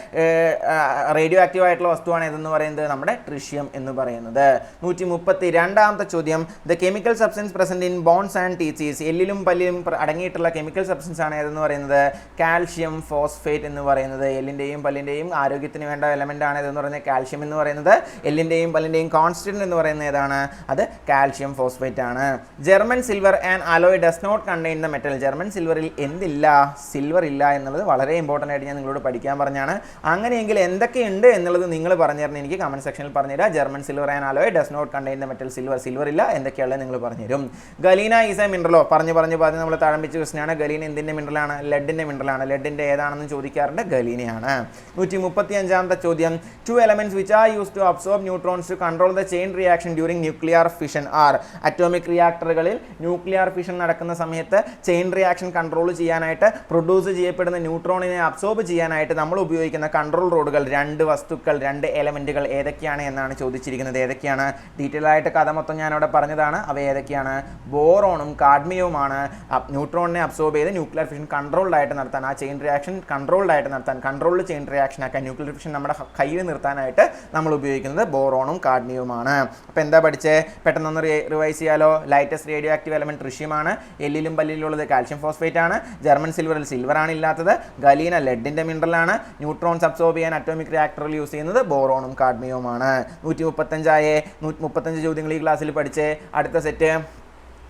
റേഡിയോ ആക്റ്റീവ് ആയിട്ടുള്ള വസ്തുവാണ് ഇതെന്ന് പറയുന്നത് നമ്മുടെ ട്രിഷ്യം എന്ന് പറയുന്നത്. നൂറ്റി മുപ്പത്തി രണ്ടാമത്തെ ചോദ്യം. The chemical substance present in bones and teeth എല്ലിലും പല്ലിലും അടങ്ങിയിട്ടുള്ള കെമിക്കൽ സബ്സ്റ്റൻസ് ആണ് ഏതെന്ന് പറയുന്നത്? കാൽഷ്യം ഫോസ്ഫേറ്റ് എന്ന് പറയുന്നത്. എല്ലിന്റെയും പല്ലിന്റെയും ആരോഗ്യത്തിന് വേണ്ട എലമെന്റ് ആണ് ഇതെന്ന് പറയുന്നത്. കാൽഷ്യം എന്ന് പറയുന്നത്. എല്ലിന്റെയും പല്ലിന്റെയും കോൺസ്റ്റന്റ് എന്ന് പറയുന്നത് പറയുന്നത് ഏതാണ്? അത് കാൽഷ്യം ഫോസ്ഫേറ്റ് ആണ്. German silver and alloy does not contain the metal German സിൽവറിൽ എന്തില്ല? സിൽവർ ഇല്ല എന്നുള്ളത് വളരെ ഇമ്പോർട്ടന്റ് ആയിട്ട് ഞാൻ നിങ്ങളോട് പഠിക്കാൻ പറഞ്ഞാണ്. അങ്ങനെയെങ്കിൽ എന്തൊക്കെയുണ്ട് എന്നുള്ളത് നിങ്ങൾ പറഞ്ഞു തരണം എനിക്ക് കമന്റ് സെക്ഷനിൽ പറഞ്ഞുതരാം. German silver and alloy does not contain the metal silver silver ഇല്ല എന്തൊക്കെയുള്ളത് നിങ്ങൾ പറഞ്ഞുതരും. ഗലീന ഈസ് എ മിനറലോ പറഞ്ഞു പറഞ്ഞു പറഞ്ഞ് നമ്മൾ താഴെ ക്വസ്റ്റിനാണ് ഗലീന എന്തിന്റെ മിനറലാണ് ലെഡിന്റെ മിനറലാണ് ലെഡിന്റെ ഏതാണെന്ന് ചോദിക്കാറുണ്ട്. ഗലീനയാണ്. നൂറ്റി മുപ്പത്തി അഞ്ചാമത്തെ ചോദ്യം. Two elements which are use to absorb neutrons to control the chain reaction during nuclear fission are atomic റിയാക്ടറുകളിൽ nuclear fission നടക്കുന്ന സമയത്ത് ചെയിൻ റിയാക്ഷൻ കൺട്രോൾ ചെയ്യാനായിട്ട് പ്രൊഡ്യൂസ് ചെയ്യപ്പെടുന്ന ന്യൂട്രോണിനെ അബ്സോർബ് ചെയ്യാനായിട്ട് നമ്മൾ ഉപയോഗിക്കുന്ന കൺട്രോൾ റോഡുകൾ രണ്ട് വസ്തുക്കൾ രണ്ട് എലമെന്റുകൾ ഏതൊക്കെയാണ് എന്നാണ് ചോദിച്ചിരിക്കുന്നത്. ഏതൊക്കെയാണ്? ഡീറ്റെയിൽ ആയിട്ട് കഥ മൊത്തം ഞാനവിടെ പറഞ്ഞതാണ്. അവ ഏതൊക്കെയാണ്? ബോറോണും കാഡ്മിയവുമാണ് ന്യൂട്രോണിനെ അബ്സോർബ് ചെയ്ത് ന്യൂക്ലിയർ ഫിഷൻ കൺട്രോൾഡ് ആയിട്ട് നടത്താൻ ആ ചെയിൻ റിയാക്ഷൻ കൺട്രോൾഡ് ആയിട്ട് നടത്താൻ കൺട്രോൾഡ് ചെയിൻ റിയാക്ഷൻ ആക്കാൻ ന്യൂക്ലിയർ ഫിഷൻ നമ്മുടെ കയ്യിൽ നിർത്താനായിട്ട് നമ്മൾ ഉപയോഗിക്കുന്നത് ബോറോണും കാഡ്മിയവുമാണ്. അപ്പോൾ എന്താ പഠിച്ചേ? പെട്ടെന്നൊന്ന് റിവൈസ് ചെയ്യാലോ? ലൈറ്റസ്റ്റ് റേഡിയോ ആക്റ്റീവ് എലമെന്റ് ട്രിഷ്യമാണ് എല്ലിലും പല്ലിലുള്ളത് കാൽഷ്യം ഫോസ്ഫേറ്റ് ആണ്. ജർമ്മൻ സിൽവറിൽ സിൽവർ ആണ് ഇല്ലാത്തത്. ഗലീന ലെഡിന്റെ മിനറലാണ് ന്യൂട്രോൺസ് അബ്സോർബ് ചെയ്യാൻ അറ്റോമിക് റിയാക്ടറിൽ യൂസ് ചെയ്യുന്നത് ബോറോണും കാഡ്മിയവുമാണ് നൂറ്റി മുപ്പത്തഞ്ചായേ നൂറ്റി മുപ്പത്തഞ്ച് ചോദ്യങ്ങൾ ഈ ക്ലാസ്സിൽ പഠിച്ച്. അടുത്ത സെറ്റ്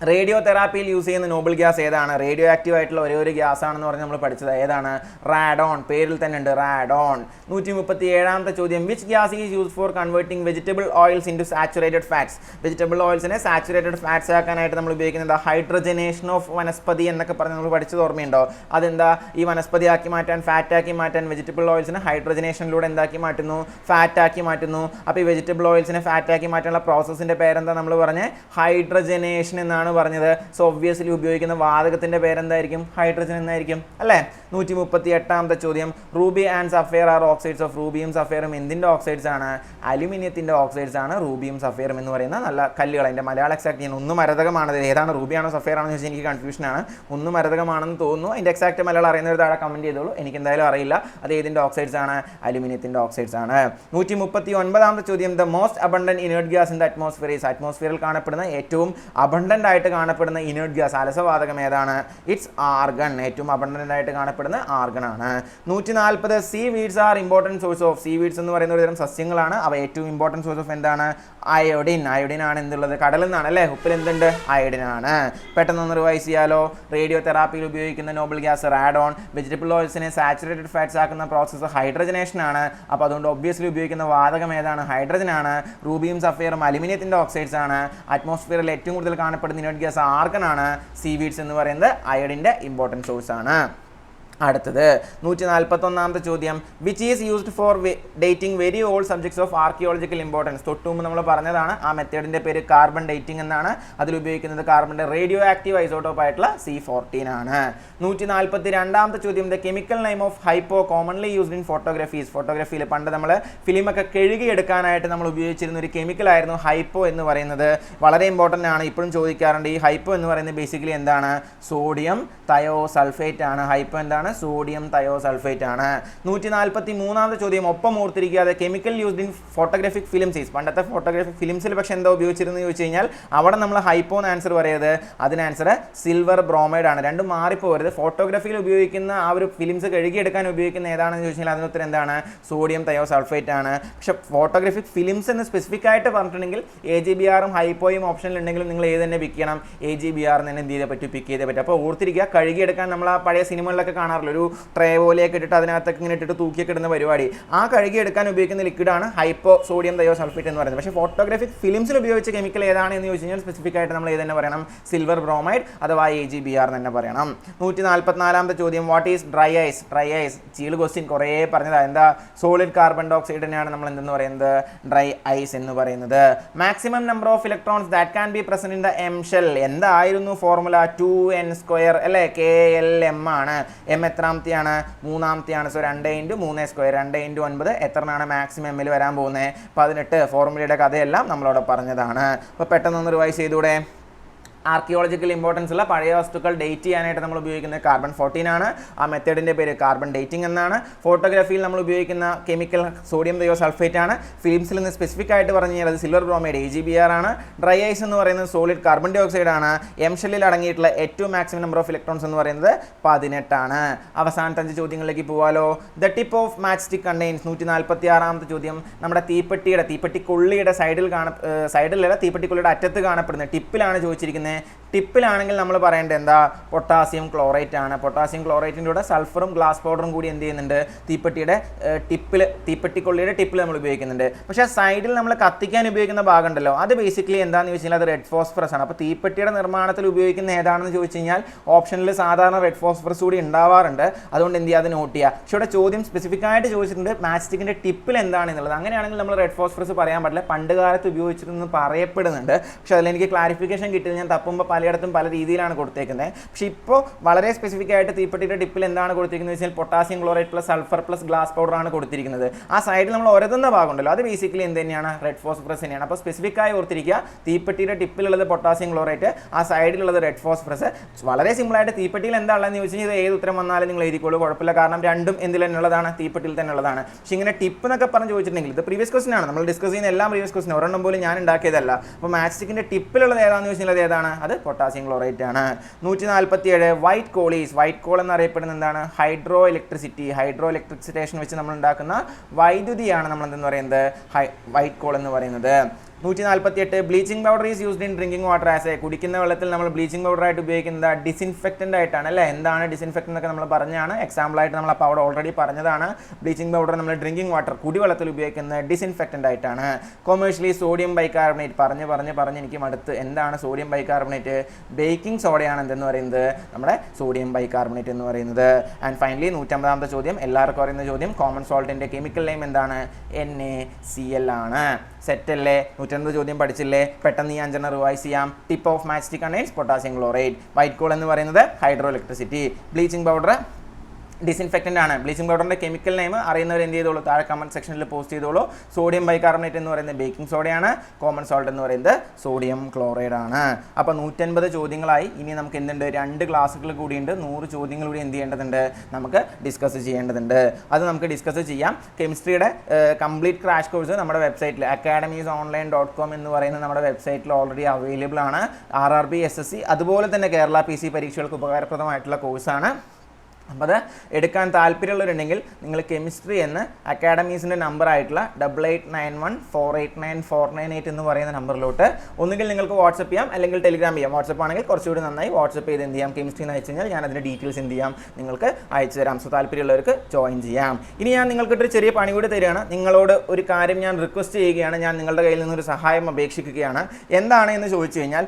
റേഡിയോ തെറാപ്പിയിൽ യൂസ് ചെയ്യുന്ന നോബിൾ ഗ്യാസ് ഏതാണ്? റേഡിയോ ആക്റ്റീവ് ആയിട്ടുള്ള ഒരേ ഒരു ഗ്യാസ് ആണെന്ന് പറഞ്ഞ് നമ്മൾ പഠിച്ചത്. ഏതാണ്? റാഡോൺ പേരിൽ തന്നെ ഉണ്ട് റാഡോൺ നൂറ്റി മുപ്പത്തി ഏഴാമത്തെ ചോദ്യം. Which gas is use for converting vegetable oils into saturated fats vegetable ഓയിൽസിനെ saturated fats ആക്കാനായിട്ട് നമ്മൾ ഉപയോഗിക്കുന്നത് ഹൈഡ്രജനേഷൻ ഓഫ് വനസ്പതി എന്നൊക്കെ പറഞ്ഞ് നമ്മൾ പഠിച്ചത് ഓർമ്മയുണ്ടോ? അതെന്താ? ഈ വനസ്പതി ആക്കി മാറ്റാൻ ഫാറ്റ് ആക്കി മാറ്റാൻ വെജിറ്റബിൾ ഓയിൽസിനെ ഹൈഡ്രജനേഷനിലൂടെ എന്താക്കി മാറ്റുന്നു? ഫാറ്റ് ആക്കി മാറ്റുന്നു. അപ്പോൾ ഈ വെജിറ്റബിൾ ഓയിൽസിനെ ഫാറ്റ് ആക്കി മാറ്റാനുള്ള പ്രോസസ്സിന്റെ പേരെന്താ നമ്മൾ പറഞ്ഞത് ഹൈഡ്രജനേഷൻ എന്നാണ് പറഞ്ഞത്. സോ ഒബ്വിയസ്ലി ഉപയോഗിക്കുന്ന വാതകത്തിന്റെ പേരെന്തായിരിക്കും? ഹൈഡ്രജൻ എന്നായിരിക്കും അല്ലേ? നൂറ്റി മുപ്പത്തി എട്ടാമത്തെ ചോദ്യം ruby and sapphire are oxides of റൂബിയും സഫയറും എന്തിന്റെ ഓക്സൈഡ്സ് ആണ്? അലുമിനിയത്തിന്റെ ഓക്സൈഡ്സ് ആണ് റൂബിയും സഫയറും എന്ന് പറയുന്ന നല്ല കല്ലുകൾ അതിന്റെ മലയാളം എക്സാക്ട് ഞാൻ ഒന്നും മരതകമാണ്. ഏതാണ് റൂബിയാണോ സഫയർ ആണോ ചോദിച്ചാൽ എനിക്ക് കൺഫ്യൂഷനാണ് ഒന്നും മരതകമാണെന്ന് തോന്നുന്നു. അതിന്റെ എക്സാക്ട് മലയാളം അറിയുന്നവർ താഴെ കമന്റ് ചെയ്തോളൂ. എനിക്ക് എന്തായാലും അറിയില്ല. അത് ഏതിന്റെ ഓക്സൈഡ്സ് ആണ്? അലുമിനിയത്തിന്റെ ഓക്സൈഡ്സ് ആണ്. നൂറ്റി മുപ്പത്തി ഒൻപതാമത്തെ ചോദ്യം the most abundant inert gas in the atmosphere is അറ്റ്മോസ്ഫിയറിൽ കാണപ്പെടുന്ന ഏറ്റവും അബണ്ടന്റ് ആയിട്ട് കാണപ്പെടുന്ന ഇനേർട്ട് ഗ്യാസ് അലസവാതകം ഏതാണ്? ഇറ്റ്സ് ആർഗൺ ഏറ്റവും അബണ്ടന്റ് ആയിട്ട് കാണപ്പെടുന്ന ആർഗൺ ആണ്. നൂറ്റി നാൽപ്പത് seaweeds are important source of seaweeds എന്ന് പറയുന്ന ഒരു തരം സസ്യങ്ങളാണ്. അവ ഏറ്റവും ഇമ്പോർട്ടന്റ് സോഴ്സ് ഓഫ് എന്താണ്? അയോഡിൻ അയോഡിൻ ആണ് എന്തുള്ളത്? കടലിൽ നിന്നാണ് അല്ലേ? ഉപ്പിൽ എന്തുണ്ട്? അയോഡിൻ ആണ്. പെട്ടെന്ന് ഒന്ന് റിവൈസ് ചെയ്യാലോ. റേഡിയോ തെറാപ്പിയിൽ ഉപയോഗിക്കുന്ന നോബിൾ ഗ്യാസ് റാഡോൺ വെജിറ്റബിൾ ഓയിൽസിനെ സാച്ചുറേറ്റഡ് ഫാറ്റ്സ് ആക്കുന്ന പ്രോസസ്സ് ഹൈഡ്രജനേഷൻ ആണ്. അപ്പോൾ അതുകൊണ്ട് ഒബ്വിയസ്ലി ഉപയോഗിക്കുന്ന വാതകം ഏതാണ്? ഹൈഡ്രജൻ ആണ്. റൂബിയും സഫയറും അലുമിനിയത്തിന്റെ ഓക്സൈഡ്സ് ആണ്. അറ്റ്മോസ്ഫിയറിൽ ഏറ്റവും കൂടുതൽ കാണപ്പെടുന്ന ഇനോട്ട് ഗ്യാസ് ആർക്കനാണ് ആണ് സീ വീഡ്സ് എന്ന് പറയുന്നത് അയഡിന്റെ ഇമ്പോർട്ടന്റ് സോഴ്സ് ആണ്. അടുത്തത്. നൂറ്റി നാൽപ്പത്തൊന്നാമത്തെ ചോദ്യം. Which is used for dating very old subjects of archaeological importance തൊട്ടു മുമ്പ് നമ്മൾ പറഞ്ഞതാണ് ആ മെത്തേഡിന്റെ പേര് കാർബൺ ഡേറ്റിംഗ് എന്നാണ്. അതിൽ ഉപയോഗിക്കുന്നത് കാർബണിന്റെ റേഡിയോ ആക്റ്റീവ് ഐസോട്ടോപ്പ് ആയിട്ടുള്ള സി ഫോർട്ടീൻ ആണ്. നൂറ്റി നാൽപ്പത്തി രണ്ടാമത്തെ ചോദ്യം the chemical name of hypo commonly used in photographies ഫോട്ടോഗ്രഫിയിൽ പണ്ട് നമ്മൾ ഫിലിമൊക്കെ കഴുകിയെടുക്കാനായിട്ട് നമ്മൾ ഉപയോഗിച്ചിരുന്ന ഒരു കെമിക്കൽ ആയിരുന്നു ഹൈപ്പോ എന്ന് പറയുന്നത്. വളരെ ഇമ്പോർട്ടന്റ് ആണ്. ഇപ്പോഴും ചോദിക്കാറുണ്ട് ഈ ഹൈപ്പോ എന്ന് പറയുന്നത് ബേസിക്കലി എന്താണ്? സോഡിയം തയോ സൾഫേറ്റ് ആണ്. ഹൈപ്പോ എന്താണ്? സോഡിയം തയോസൾഫേറ്റ് ആണ്. നൂറ്റി നാൽപ്പത്തി മൂന്നാമത്തെ ചോദ്യം ഒപ്പം ഓർത്തിരിക്കാതെ chemical used in photographic films പണ്ടത്തെ ഫോട്ടോഗ്രാഫിക് ഫിലിംസിൽ പക്ഷെ എന്താ ഉപയോഗിച്ചിരുന്നത് ചോദിച്ചു കഴിഞ്ഞാൽ അവിടെ നമ്മൾ ഹൈപ്പോ എന്ന് ആൻസർ പറയുന്നത് അതിന് ആൻസർ സിൽവർ ബ്രോമൈഡ് ആണ്. രണ്ടും മാറിപ്പോകരുത്. ഫോട്ടോഗ്രാഫിയിൽ ഉപയോഗിക്കുന്ന ആ ഒരു ഫിലിംസ് കഴുകിയെടുക്കാൻ ഉപയോഗിക്കുന്ന ഏതാണെന്ന് ചോദിച്ചാൽ അതിന് ഉത്തരം എന്താണ്? സോഡിയം തയോസൾഫേറ്റ് ആണ്. പക്ഷെ ഫോട്ടോഗ്രാഫിക് ഫിലിംസ് എന്ന് സ്പെസിഫിക് ആയിട്ട് പറഞ്ഞിട്ടുണ്ടെങ്കിൽ എ ജി ബി ആറും ഹൈപ്പോയും ഓപ്ഷനിൽ ഉണ്ടെങ്കിലും നിങ്ങൾ ഏത് തന്നെ പിക്ക് ചെയ്യണം. എ ജി ബി ആർ തന്നെ എന്ത് ചെയ്തേ പറ്റും? പിക്ക് ചെയ്തേ പറ്റും. അപ്പോൾ ഓർത്തിരിക്കുക കഴുകിയെടുക്കാൻ നമ്മൾ ആ പഴയ സിനിമകളിലൊക്കെ കാണാറില്ല. ഒരു ട്രേ പോലെയൊക്കെ ഇട്ടിട്ട് അതിനകത്തൊക്കെ ഇങ്ങനെ ഇട്ടിട്ട് തൂക്കിയൊക്കെ ഇടുന്ന പരിപാടി. ആ കഴുകി എടുക്കാൻ ഉപയോഗിക്കുന്ന ലിക്വിഡാണ് ഹൈപ്പോ സോഡിയം തയോ സൾഫേറ്റ് എന്ന് പറയുന്നത്. പക്ഷേ ഫോട്ടോഗ്രാഫിക് ഫിലിംസിൽ ഉപയോഗിച്ച കെമിക്കൽ ഏതാണ് എന്ന് ചോദിച്ചു കഴിഞ്ഞാൽ സ്പെസിഫിക് ആയിട്ട് നമ്മൾ ഏത് തന്നെ പറയണം? സിൽവർ ബ്രോമൈഡ് അഥവാ എ ജി ബി ആർ തന്നെ പറയണം. നൂറ്റി നാൽപ്പത്തിനാലാമത്തെ ചോദ്യം what is dry ice dry ice ചീൾ question കുറേ പറഞ്ഞതാ. എന്താ? സോളിഡ് കാർബൺ ഡയോക്സൈഡ് തന്നെയാണ് നമ്മൾ എന്തെന്ന് പറയുന്നത്? ഡ്രൈ ഐസ് എന്ന് പറയുന്നത്. Maximum number of electrons that can be present in the M shell എന്തായിരുന്നു ഫോർമുല ടു എൻ സ്ക്വയർ അല്ലേ? കെ എൽ എം ആണ്. എം എത്രാമത്തെയാണ്? മൂന്നാമത്തെയാണ്. സോ രണ്ട് ഇന്റു മൂന്ന് സ്ക്വയർ രണ്ട് ഇന്റു ഒൻപത്. എത്രയാണ് മാക്സിമം എമ്മിൽ വരാൻ പോകുന്നത്? പതിനെട്ട്. ഫോർമുലയുടെ കഥയെല്ലാം നമ്മളോട് പറഞ്ഞതാണ്. അപ്പോൾ പെട്ടെന്നൊന്ന് റിവൈസ് ചെയ്തൂടെ? ആർക്കിയോളജിക്കൽ ഇമ്പോർട്ടൻസ് ഉള്ള പഴയ വസ്തുക്കൾ ഡേറ്റ് ചെയ്യാനായിട്ട് നമ്മൾ ഉപയോഗിക്കുന്നത് കാർബൺ ഫോർട്ടീൻ ആണ്. ആ മെത്തേഡിന്റെ പേര് കാർബൺ ഡേറ്റിംഗ് എന്നാണ്. ഫോട്ടോഗ്രാഫിയിൽ നമ്മൾ ഉപയോഗിക്കുന്ന കെമിക്കൽ സോഡിയം തയോ സൾഫേറ്റ് ആണ് ഫിലിംസിൽ നിന്ന് സ്പെസിഫിക് ആയിട്ട് പറഞ്ഞു കഴിഞ്ഞാൽ അത് silver bromide A G B R ആണ്. ഡ്രൈ ഐസ് എന്ന് പറയുന്നത് സോളിഡ് കാർബൺ ഡൈ ഓക്സൈഡ് ആണ് എം ഷെല്ലിൽ അടങ്ങിയിട്ടുള്ള ഏറ്റവും മാക്സിമം നമ്പർ ഓഫ് ഇലക്ട്രോൺസ് എന്ന് പറയുന്നത് പതിനെട്ടാണ് അവസാനത്തെ അഞ്ച് ചോദ്യങ്ങളിലേക്ക് പോവാലോ. The tip of matchstick contains നൂറ്റി നാൽപ്പത്തി ആറാമത്തെ ചോദ്യം. നമ്മുടെ തീപ്പെട്ടിയുടെ കൊള്ളിയുടെ സൈഡിൽ കാണ സൈഡിലല്ല തീപ്പെട്ടിക്കുള്ളിയുടെ അറ്റത്ത് കാണപ്പെടുന്നത് ടിപ്പിലാണ് ചോദിച്ചിരിക്കുന്നത് come ടിപ്പിലാണെങ്കിൽ നമ്മൾ പറയേണ്ടത് എന്താ? പൊട്ടാസ്യം ക്ലോറേറ്റ് ആണ്. പൊട്ടാസ്യം ക്ലോറേറ്റിന്റെ കൂടെ സൾഫറും ഗ്ലാസ് പൗഡറും കൂടി എന്ത് ചെയ്യുന്നുണ്ട്? തീപ്പെട്ടിയുടെ ടിപ്പിൽ തീപ്പെട്ടിക്കൊള്ളിയുടെ ടിപ്പിൽ നമ്മൾ ഉപയോഗിക്കുന്നുണ്ട്. പക്ഷേ സൈഡിൽ നമ്മൾ കത്തിക്കാൻ ഉപയോഗിക്കുന്ന ഭാഗം ഉണ്ടല്ലോ അത് ബേസിക്കലി എന്താണെന്ന് ചോദിച്ചു കഴിഞ്ഞാൽ അത് റെഡ് ഫോസ്ഫറസ് ആണ്. അപ്പോൾ തീപ്പെട്ടിയുടെ നിർമ്മാണത്തിൽ ഉപയോഗിക്കുന്ന ഏതാണെന്ന് ചോദിച്ചു കഴിഞ്ഞാൽ ഓപ്ഷനിൽ സാധാരണ റെഡ് ഫോസ്ഫറസ് കൂടി ഉണ്ടാവാറുണ്ട്. അതുകൊണ്ട് എന്ത് ചെയ്യുക? അത് നോട്ട് ചെയ്യുക. പക്ഷേ ഇവിടെ ചോദ്യം സ്പെസിഫിക് ആയിട്ട് ചോദിച്ചിട്ടുണ്ട് മാസ്റ്റിക്കിന്റെ ടിപ്പിൽ എന്താണ് എന്നുള്ളത് അങ്ങനെയാണെങ്കിൽ നമ്മൾ റെഡ് ഫോസ്ഫറസ് പറയാൻ പറ്റില്ല പണ്ട് കാലത്ത് ഉപയോഗിച്ചിരുന്നു പറയപ്പെടുന്നുണ്ട്. പക്ഷേ അതിലെനിക്ക് ക്ലാരിഫിക്കേഷൻ കിട്ടിയത് ഞാൻ തപ്പുമ്പോൾ പലയിടത്തും പല രീതിയിലാണ് കൊടുത്തേക്കുന്നത്. പക്ഷേ ഇപ്പോൾ വളരെ സ്പെസിഫിക് ആയിട്ട് തീപ്പെട്ടിയുടെ ടിപ്പിൽ എന്താണ് കൊടുത്തിരിക്കുന്നത് വെച്ചാൽ potassium chloride plus sulphur plus glass powder ആണ് കൊടുത്തിരിക്കുന്നത്. ആ സൈഡിൽ നമ്മൾ ഒരതുന്ന ഭാഗമുണ്ടല്ലോ. അത് ബേസിക്കലി എന്ത് തന്നെയാണ്? റെഡ് ഫോസ്ഫറസ് തന്നെയാണ്. അപ്പോൾ സ്പെസിഫിക് ആയി ഓർത്തിരിക്കുക തീപ്പെട്ടിയുടെ ടിപ്പിലുള്ളത് പൊട്ടാസ്യം ക്ലോറൈറ്റ് ആ സൈഡിലുള്ളത് റെഡ് ഫോസ്ഫറസ് വളരെ സിമ്പിൾ ആയിട്ട് തീപ്പെട്ടിയിൽ എന്താണെന്ന് ചോദിച്ചു കഴിഞ്ഞാൽ ഇത് ഏത് ഉത്തരം വന്നാലും നിങ്ങൾ എഴുതിക്കോളൂ. കുഴപ്പമില്ല. കാരണം രണ്ടും എന്തിൽ ഉള്ളതാണ്? തീപ്പെട്ടിയിൽ തന്നെ ഉള്ളതാണ്. പക്ഷേ ഇങ്ങനെ ടിപ്പ് എന്നൊക്കെ പറഞ്ഞ് ചോദിച്ചിട്ടുണ്ടെങ്കിൽ ഇത് പ്രീവിയസ് ക്വസ്റ്റൻ ആണ്. നമ്മൾ ഡിസ്കസ് ചെയ്യുന്ന എല്ലാം പ്രീവിയസ് ക്വസ്റ്റൻ ഒരെണ്ണം പോലും ഞാൻ ഉണ്ടാക്കിയതല്ല. അപ്പോൾ മാസ്റ്റിക്കിന്റെ ടിപ്പിലുള്ളത് ഏതാണെന്ന് ചോദിച്ചാൽ അത് ഏതാണ്? അത് പൊട്ടാസ്യം ക്ലോറൈറ്റ് ആണ്. നൂറ്റി നാൽപ്പത്തി ഏഴ് വൈറ്റ് കോളീസ്. വൈറ്റ് കോൾ എന്നറിയപ്പെടുന്ന എന്താണ്? Hydroelectricity. Hydroelectric station വെച്ച് നമ്മൾ ഉണ്ടാക്കുന്ന വൈദ്യുതിയാണ് നമ്മൾ എന്തെന്ന് പറയുന്നത് വൈറ്റ് കോൾ എന്ന് പറയുന്നത്. നൂറ്റി നാൽപ്പത്തി എട്ട് bleaching powder is used in drinking water as a കുടിക്കുന്ന വെള്ളത്തിൽ നമ്മൾ ബ്ലീച്ചിങ് പൗഡർ ആയിട്ട് ഉപയോഗിക്കുന്നത് ഡിസിൻഫെക്റ്റന്റ് ആയിട്ടാണ് അല്ലേ? എന്താണ് ഡിസ്ഇൻഫെക്റ്റ് എന്നൊക്കെ നമ്മൾ പറഞ്ഞാണ്. എക്സാമ്പിൾ ആയിട്ട് നമ്മൾ അപ്പോൾ അവിടെ ഓൾറെഡി പറഞ്ഞതാണ്. ബ്ലീച്ചിങ് പൗഡർ നമ്മൾ ഡ്രിങ്കിങ് വാട്ടർ കുടിവെള്ളത്തിൽ ഉപയോഗിക്കുന്ന ഡിസിൻഫെക്റ്റന്റ് ആയിട്ടാണ്. കൊമേഴ്ഷ്യലി സോഡിയം ബൈകാർബണേറ്റ് പറഞ്ഞ് പറഞ്ഞ് പറഞ്ഞ് എനിക്ക് മടുത്ത് എന്താണ് സോഡിയം ബൈകാർബണേറ്റ് ബേക്കിംഗ് സോഡയാണ് എന്തെന്ന് പറയുന്നത്? നമ്മുടെ സോഡിയം ബൈകാർബണേറ്റ് എന്ന് പറയുന്നത്. ആൻഡ് ഫൈനലി നൂറ്റമ്പതാമത്തെ ചോദ്യം. എല്ലാവർക്കും അറിയുന്ന ചോദ്യം. കോമൺ സോൾട്ടിന്റെ കെമിക്കൽ നെയിം എന്താണ്? എൻ എ സി എൽ ആണ്. സെറ്റ് അല്ലേ നൂറ്റൻപത് ചോദ്യം പഠിച്ചില്ലേ? പെട്ടെന്ന് ഈ അഞ്ചെണ്ണം റിവൈസ് ചെയ്യാം. Tip of matchstick contains potassium chloride white coal എന്ന് പറയുന്നത് hydro electricity bleaching powder disinfectant ആണ്. ബ്ലീച്ചിങ് പൗഡറിന്റെ കെമിക്കൽ നെയിം അറിയുന്നവർ എന്ത് ചെയ്തോളൂ? താഴെ കമന്റ് സെക്ഷനിൽ പോസ്റ്റ് ചെയ്തോളൂ. സോഡിയം ബൈകാർബണേറ്റ് എന്ന് പറയുന്നത് ബേക്കിംഗ് സോഡയാണ് കോമൺ സോൾട്ട് എന്ന് പറയുന്നത് സോഡിയം ക്ലോറൈഡ് ആണ്. അപ്പോൾ നൂറ്റൻപത് ചോദ്യങ്ങളായി. ഇനി നമുക്ക് എന്തുണ്ട്? രണ്ട് ക്ലാസ്സുകൾ കൂടിയുണ്ട് നൂറ് ചോദ്യങ്ങൾ കൂടി എന്ത് ചെയ്യേണ്ടതുണ്ട്? നമുക്ക് ഡിസ്കസ് ചെയ്യേണ്ടതുണ്ട്. അത് നമുക്ക് ഡിസ്കസ് ചെയ്യാം. കെമിസ്ട്രിയുടെ കംപ്ലീറ്റ് ക്രാഷ് കോഴ്സ് നമ്മുടെ വെബ്സൈറ്റിൽ അക്കാഡമീസ് ഓൺലൈൻ ഡോട്ട് കോം എന്ന് പറയുന്ന നമ്മുടെ വെബ്സൈറ്റിൽ ഓൾറെഡി അവൈലബിൾ ആണ്. R R B S S C അതുപോലെ തന്നെ കേരള പി സി പരീക്ഷകൾക്ക് ഉപകാരപ്രദമായിട്ടുള്ള കോഴ്സാണ് അപ്പോൾ അത് എടുക്കാൻ താല്പര്യമുള്ളവരുണ്ടെങ്കിൽ നിങ്ങൾ കെമിസ്ട്രി എന്ന് അക്കാഡമീസിന്റെ നമ്പർ ആയിട്ടുള്ള double eight nine one four eight nine four nine eight എന്ന് പറയുന്ന നമ്പറിലോട്ട് ഒന്നുകിൽ നിങ്ങൾക്ക് വാട്സപ്പ് ചെയ്യാം അല്ലെങ്കിൽ ടെലിഗ്രാം ചെയ്യാം. വാട്സപ്പ് ആണെങ്കിൽ കുറച്ചുകൂടി നന്നായി വാട്സപ്പ് ചെയ്ത് എന്ത് ചെയ്യാം? കെമിസ്ട്രി എന്ന് അയച്ചു കഴിഞ്ഞാൽ ഞാൻ അതിന്റെ ഡീറ്റെയിൽസ് എന്ത് ചെയ്യാം? നിങ്ങൾക്ക് അയച്ചു തരാം. സോ താല്പര്യമുള്ളവർക്ക് ജോയിൻ ചെയ്യാം. ഇനി ഞാൻ നിങ്ങൾക്കൊരു ചെറിയ പണി കൂടി തരികയാണ്. നിങ്ങളോട് ഒരു കാര്യം ഞാൻ റിക്വസ്റ്റ് ചെയ്യുകയാണ്. ഞാൻ നിങ്ങളുടെ കയ്യിൽ നിന്നൊരു സഹായം അപേക്ഷിക്കുകയാണ്. എന്താണ് എന്ന് ചോദിച്ചു കഴിഞ്ഞാൽ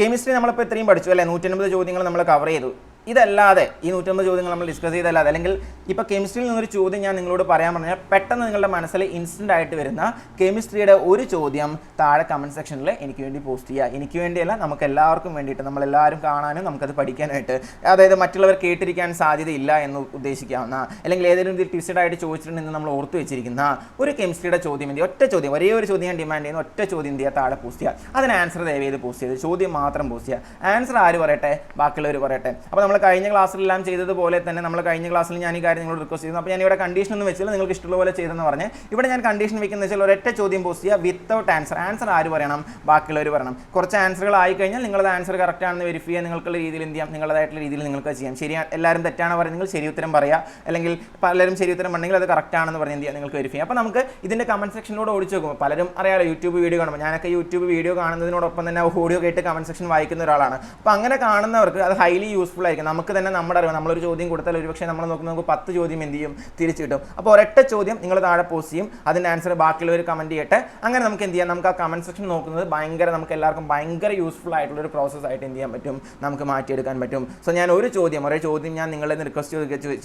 കെമിസ്ട്രി നമ്മളിപ്പോൾ ഇത്രയും പഠിച്ചു അല്ലേ? നൂറ്റൻപത് ചോദ്യങ്ങൾ നമ്മൾ കവർ ചെയ്തു. ഇതല്ലാതെ ഈ നൂറ്റമ്പത് ചോദ്യങ്ങൾ നമ്മൾ ഡിസ്കസ് ചെയ്തല്ലാതെ അല്ലെങ്കിൽ ഇപ്പോൾ കെമിസ്ട്രിയിൽ നിന്നൊരു ചോദ്യം ഞാൻ നിങ്ങളോട് പറയാൻ പറഞ്ഞാൽ പെട്ടെന്ന് നിങ്ങളുടെ മനസ്സിൽ ഇൻസ്റ്റന്റ് ആയിട്ട് വരുന്ന കെമിസ്ട്രിയുടെ ഒരു ചോദ്യം താഴെ കമന്റ് സെക്ഷനിൽ എനിക്ക് വേണ്ടി പോസ്റ്റ് ചെയ്യുക എനിക്ക് വേണ്ടിയല്ല നമുക്ക് എല്ലാവർക്കും വേണ്ടിയിട്ട് നമ്മളെല്ലാവരും കാണാനും നമുക്കത് പഠിക്കാനായിട്ട്. അതായത് മറ്റുള്ളവർ കേട്ടിരിക്കാൻ സാധ്യതയില്ല എന്ന് ഉദ്ദേശിക്കാവുന്ന അല്ലെങ്കിൽ ഏതെങ്കിലും രീതിയിൽ ട്വിസ്റ്റഡ് ആയിട്ട് ചോദിച്ചിട്ടുണ്ടെന്ന് നമ്മൾ ഓർത്തു വെച്ചിരിക്കുന്ന ഒരു കെമിസ്ട്രിയുടെ ചോദ്യം എന്ത് ഒറ്റ ചോദ്യം ഒരേ ഒരു ചോദ്യം ഞാൻ ഡിമാൻഡ് ചെയ്യുന്ന ഒറ്റ ചോദ്യം എന്ത് ചെയ്യുക താഴെ പോസ്റ്റ് ചെയ്യുക അതിന് ആൻസർ ദയവ് ചെയ്ത് പോസ്റ്റ് ചെയ്ത് ചോദ്യം മാത്രം പോസ്റ്റ് ചെയ്യുക ആൻസർ ആര് പറയട്ടെ? ബാക്കിയുള്ളവർ പറയട്ടെ. അപ്പോൾ നമ്മൾ കഴിഞ്ഞ ക്ലാസ്സിലെല്ലാം ചെയ്തതുപോലെ തന്നെ നമ്മൾ കഴിഞ്ഞ ക്ലാസ്സിൽ ഞാൻ ഈ കാര്യം നിങ്ങളോട് റിക്വസ്റ്റ് ചെയ്യുന്നു അപ്പോൾ ഞാൻ ഇവിടെ കണ്ടീഷൻ ഒന്നും വെച്ചില്ല നിങ്ങൾക്ക് ഇഷ്ടമുള്ള പോലെ ചെയ്തെന്ന് പറഞ്ഞ്. ഇവിടെ ഞാൻ കണ്ടീഷൻ വെക്കുന്ന വെച്ചാൽ ഒരൊറ്റ ചോദ്യം പോസ്റ്റ് ചെയ്യുക വിത്തൗട്ട് ആൻസർ ആൻസർ ആര് പറയണം? ബാക്കിയുള്ളവർ പറയണം. കുറച്ച് ആൻസറുകൾ ആയി കഴിഞ്ഞാൽ നിങ്ങളത് ആൻസർ കറക്റ്റ് ആണെന്ന് വെരിഫൈ ചെയ്യാൻ നിങ്ങൾക്കുള്ള രീതിയിൽ എന്ത് ചെയ്യാം? നിങ്ങളതായിട്ടുള്ള രീതിയിൽ നിങ്ങൾക്ക് ചെയ്യാം. ശരി എല്ലാവരും തെറ്റാണ് പറയുന്നത് ശരി ഉത്തരം പറയുക. അല്ലെങ്കിൽ പലരും ശരി ഉത്തരം പറഞ്ഞെങ്കിൽ അത് കറക്റ്റ് ആണെന്ന് പറഞ്ഞ് എന്ത് ചെയ്യാം? നിങ്ങൾക്ക് വെരിഫൈ ചെയ്യാം. അപ്പോൾ നമുക്ക് ഇതിന്റെ കമന്റ് സെക്ഷനിലൂടെ ഓടിച്ച് നോക്കും പലരും അറിയാലോ യൂട്യൂബ് വീഡിയോ കാണുമ്പോൾ. ഞാനൊക്കെ യൂട്യൂബ് വീഡിയോ കാണുന്നതിനോടൊപ്പം തന്നെ ഓഡിയോ കേട്ട് കമന്റ് സെക്ഷൻ വായിക്കുന്ന ഒരാളാണ്. അപ്പോൾ അങ്ങനെ കാണുന്നവർക്ക് അത് ഹൈലി യൂസ്ഫുൾ ആയിരിക്കും. നമുക്ക് തന്നെ നമ്മുടെ അറിവ് നമ്മളൊരു ചോദ്യം കൊടുത്താൽ ഒരുപക്ഷെ നമ്മൾ നോക്കുമ്പോൾ നമുക്ക് പത്ത് ചോദ്യം എന്ത് ചെയ്യും? തിരിച്ചു കിട്ടും. അപ്പോൾ ഒരൊറ്റ ചോദ്യം നിങ്ങൾ താഴെ പോസ്റ്റ് ചെയ്യും. അതിന്റെ ആൻസർ ബാക്കിയുള്ളവർ കമന്റ് ചെയ്യട്ടെ. അങ്ങനെ നമുക്ക് എന്ത് ചെയ്യാം? നമുക്ക് ആ കമന്റ് സെക്ഷൻ നോക്കുന്നത് ഭയങ്കര നമുക്ക് എല്ലാവർക്കും ഭയങ്കര യൂസ്ഫുൾ ആയിട്ടുള്ള ഒരു പ്രോസസ്സ് ആയിട്ട് എന്ത് ചെയ്യാൻ പറ്റും? നമുക്ക് മാറ്റിയെടുക്കാൻ പറ്റും. സോ ഞാൻ ഒരു ചോദ്യം ഒരേ ചോദ്യം ഞാൻ നിങ്ങളെ റിക്വസ്റ്റ്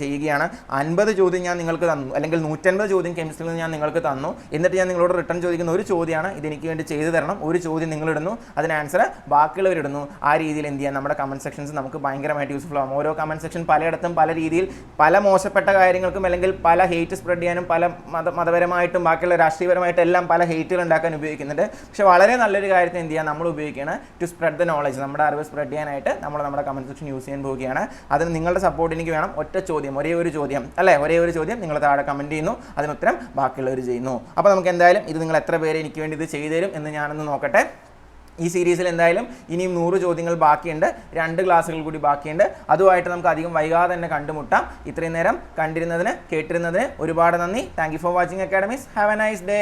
ചെയ്യുകയാണ്. അൻപത് ചോദ്യം ഞാൻ നിങ്ങൾക്ക് തന്നു. അല്ലെങ്കിൽ നൂറ്റൻപത് ചോദ്യം കെമിസ്ട്രിയിൽ നിന്ന് ഞാൻ നിങ്ങൾക്ക് തന്നു. എന്നിട്ട് ഞാൻ നിങ്ങളോട് റിട്ടേൺ ചോദിക്കുന്ന ഒരു ചോദ്യമാണ്. ഇതെനിക്ക് വേണ്ടി ചെയ്തു തരണം. ഒരു ചോദ്യം നിങ്ങളിടുന്നു. അതിന് ആൻസർ ബാക്കിയുള്ളവരിടുന്നു. ആ രീതിയിൽ എന്ത് ചെയ്യാം? നമ്മുടെ കമന്റ് സെക്ഷൻസ് നമുക്ക് ഭയങ്കരമായിട്ട് യൂസ്ഫുൾ ഫ്ലോ ഓരോ കമന്റ് സെക്ഷൻ പലയിടത്തും പല രീതിയിൽ പല മോശപ്പെട്ട കാര്യങ്ങൾക്കും അല്ലെങ്കിൽ പല ഹെയ്റ്റ് സ്പ്രെഡ് ചെയ്യാനും പല മത മതപരമായിട്ടും ബാക്കിയുള്ള രാഷ്ട്രീയപരമായിട്ടും എല്ലാം പല ഹെയ്റ്റുകൾ ഉണ്ടാക്കാൻ ഉപയോഗിക്കുന്നുണ്ട്. പക്ഷേ വളരെ നല്ലൊരു കാര്യത്തിന് എന്ത് ചെയ്യുക നമ്മൾ ഉപയോഗിക്കുകയാണ് ടു സ്പ്രെഡ് ദ നോളജ് നമ്മുടെ അറിവ് സ്പ്രെഡ് ചെയ്യാനായിട്ട് നമ്മൾ നമ്മുടെ കമന്റ് സെക്ഷൻ യൂസ് ചെയ്യാൻ പോവുകയാണ്. അതിന് നിങ്ങളുടെ സപ്പോർട്ട് എനിക്ക് വേണം. ഒറ്റ ചോദ്യം ഒരേ ഒരു ചോദ്യം അല്ലേ? ഒരേ ഒരു ചോദ്യം നിങ്ങൾ താഴെ കമന്റ് ചെയ്യുന്നു. അതിനുത്തരം ബാക്കിയുള്ളവർ ചെയ്യുന്നു. അപ്പോൾ നമുക്ക് എന്തായാലും ഇത് നിങ്ങൾ എത്ര പേര് എനിക്ക് വേണ്ടി ഇത് ചെയ്തു തരും എന്ന് ഞാനൊന്ന് നോക്കട്ടെ. ഈ സീരീസിൽ എന്തായാലും ഇനിയും നൂറ് ചോദ്യങ്ങൾ ബാക്കിയുണ്ട്. രണ്ട് ക്ലാസ്സുകൾ കൂടി ബാക്കിയുണ്ട്. അതുമായിട്ട് നമുക്ക് അധികം വൈകാതെ തന്നെ കണ്ടുമുട്ടാം. ഇത്രയും നേരം കണ്ടിരുന്നതിന് കേട്ടിരുന്നതിന് ഒരുപാട് നന്ദി. Thank for watching academies have a nice day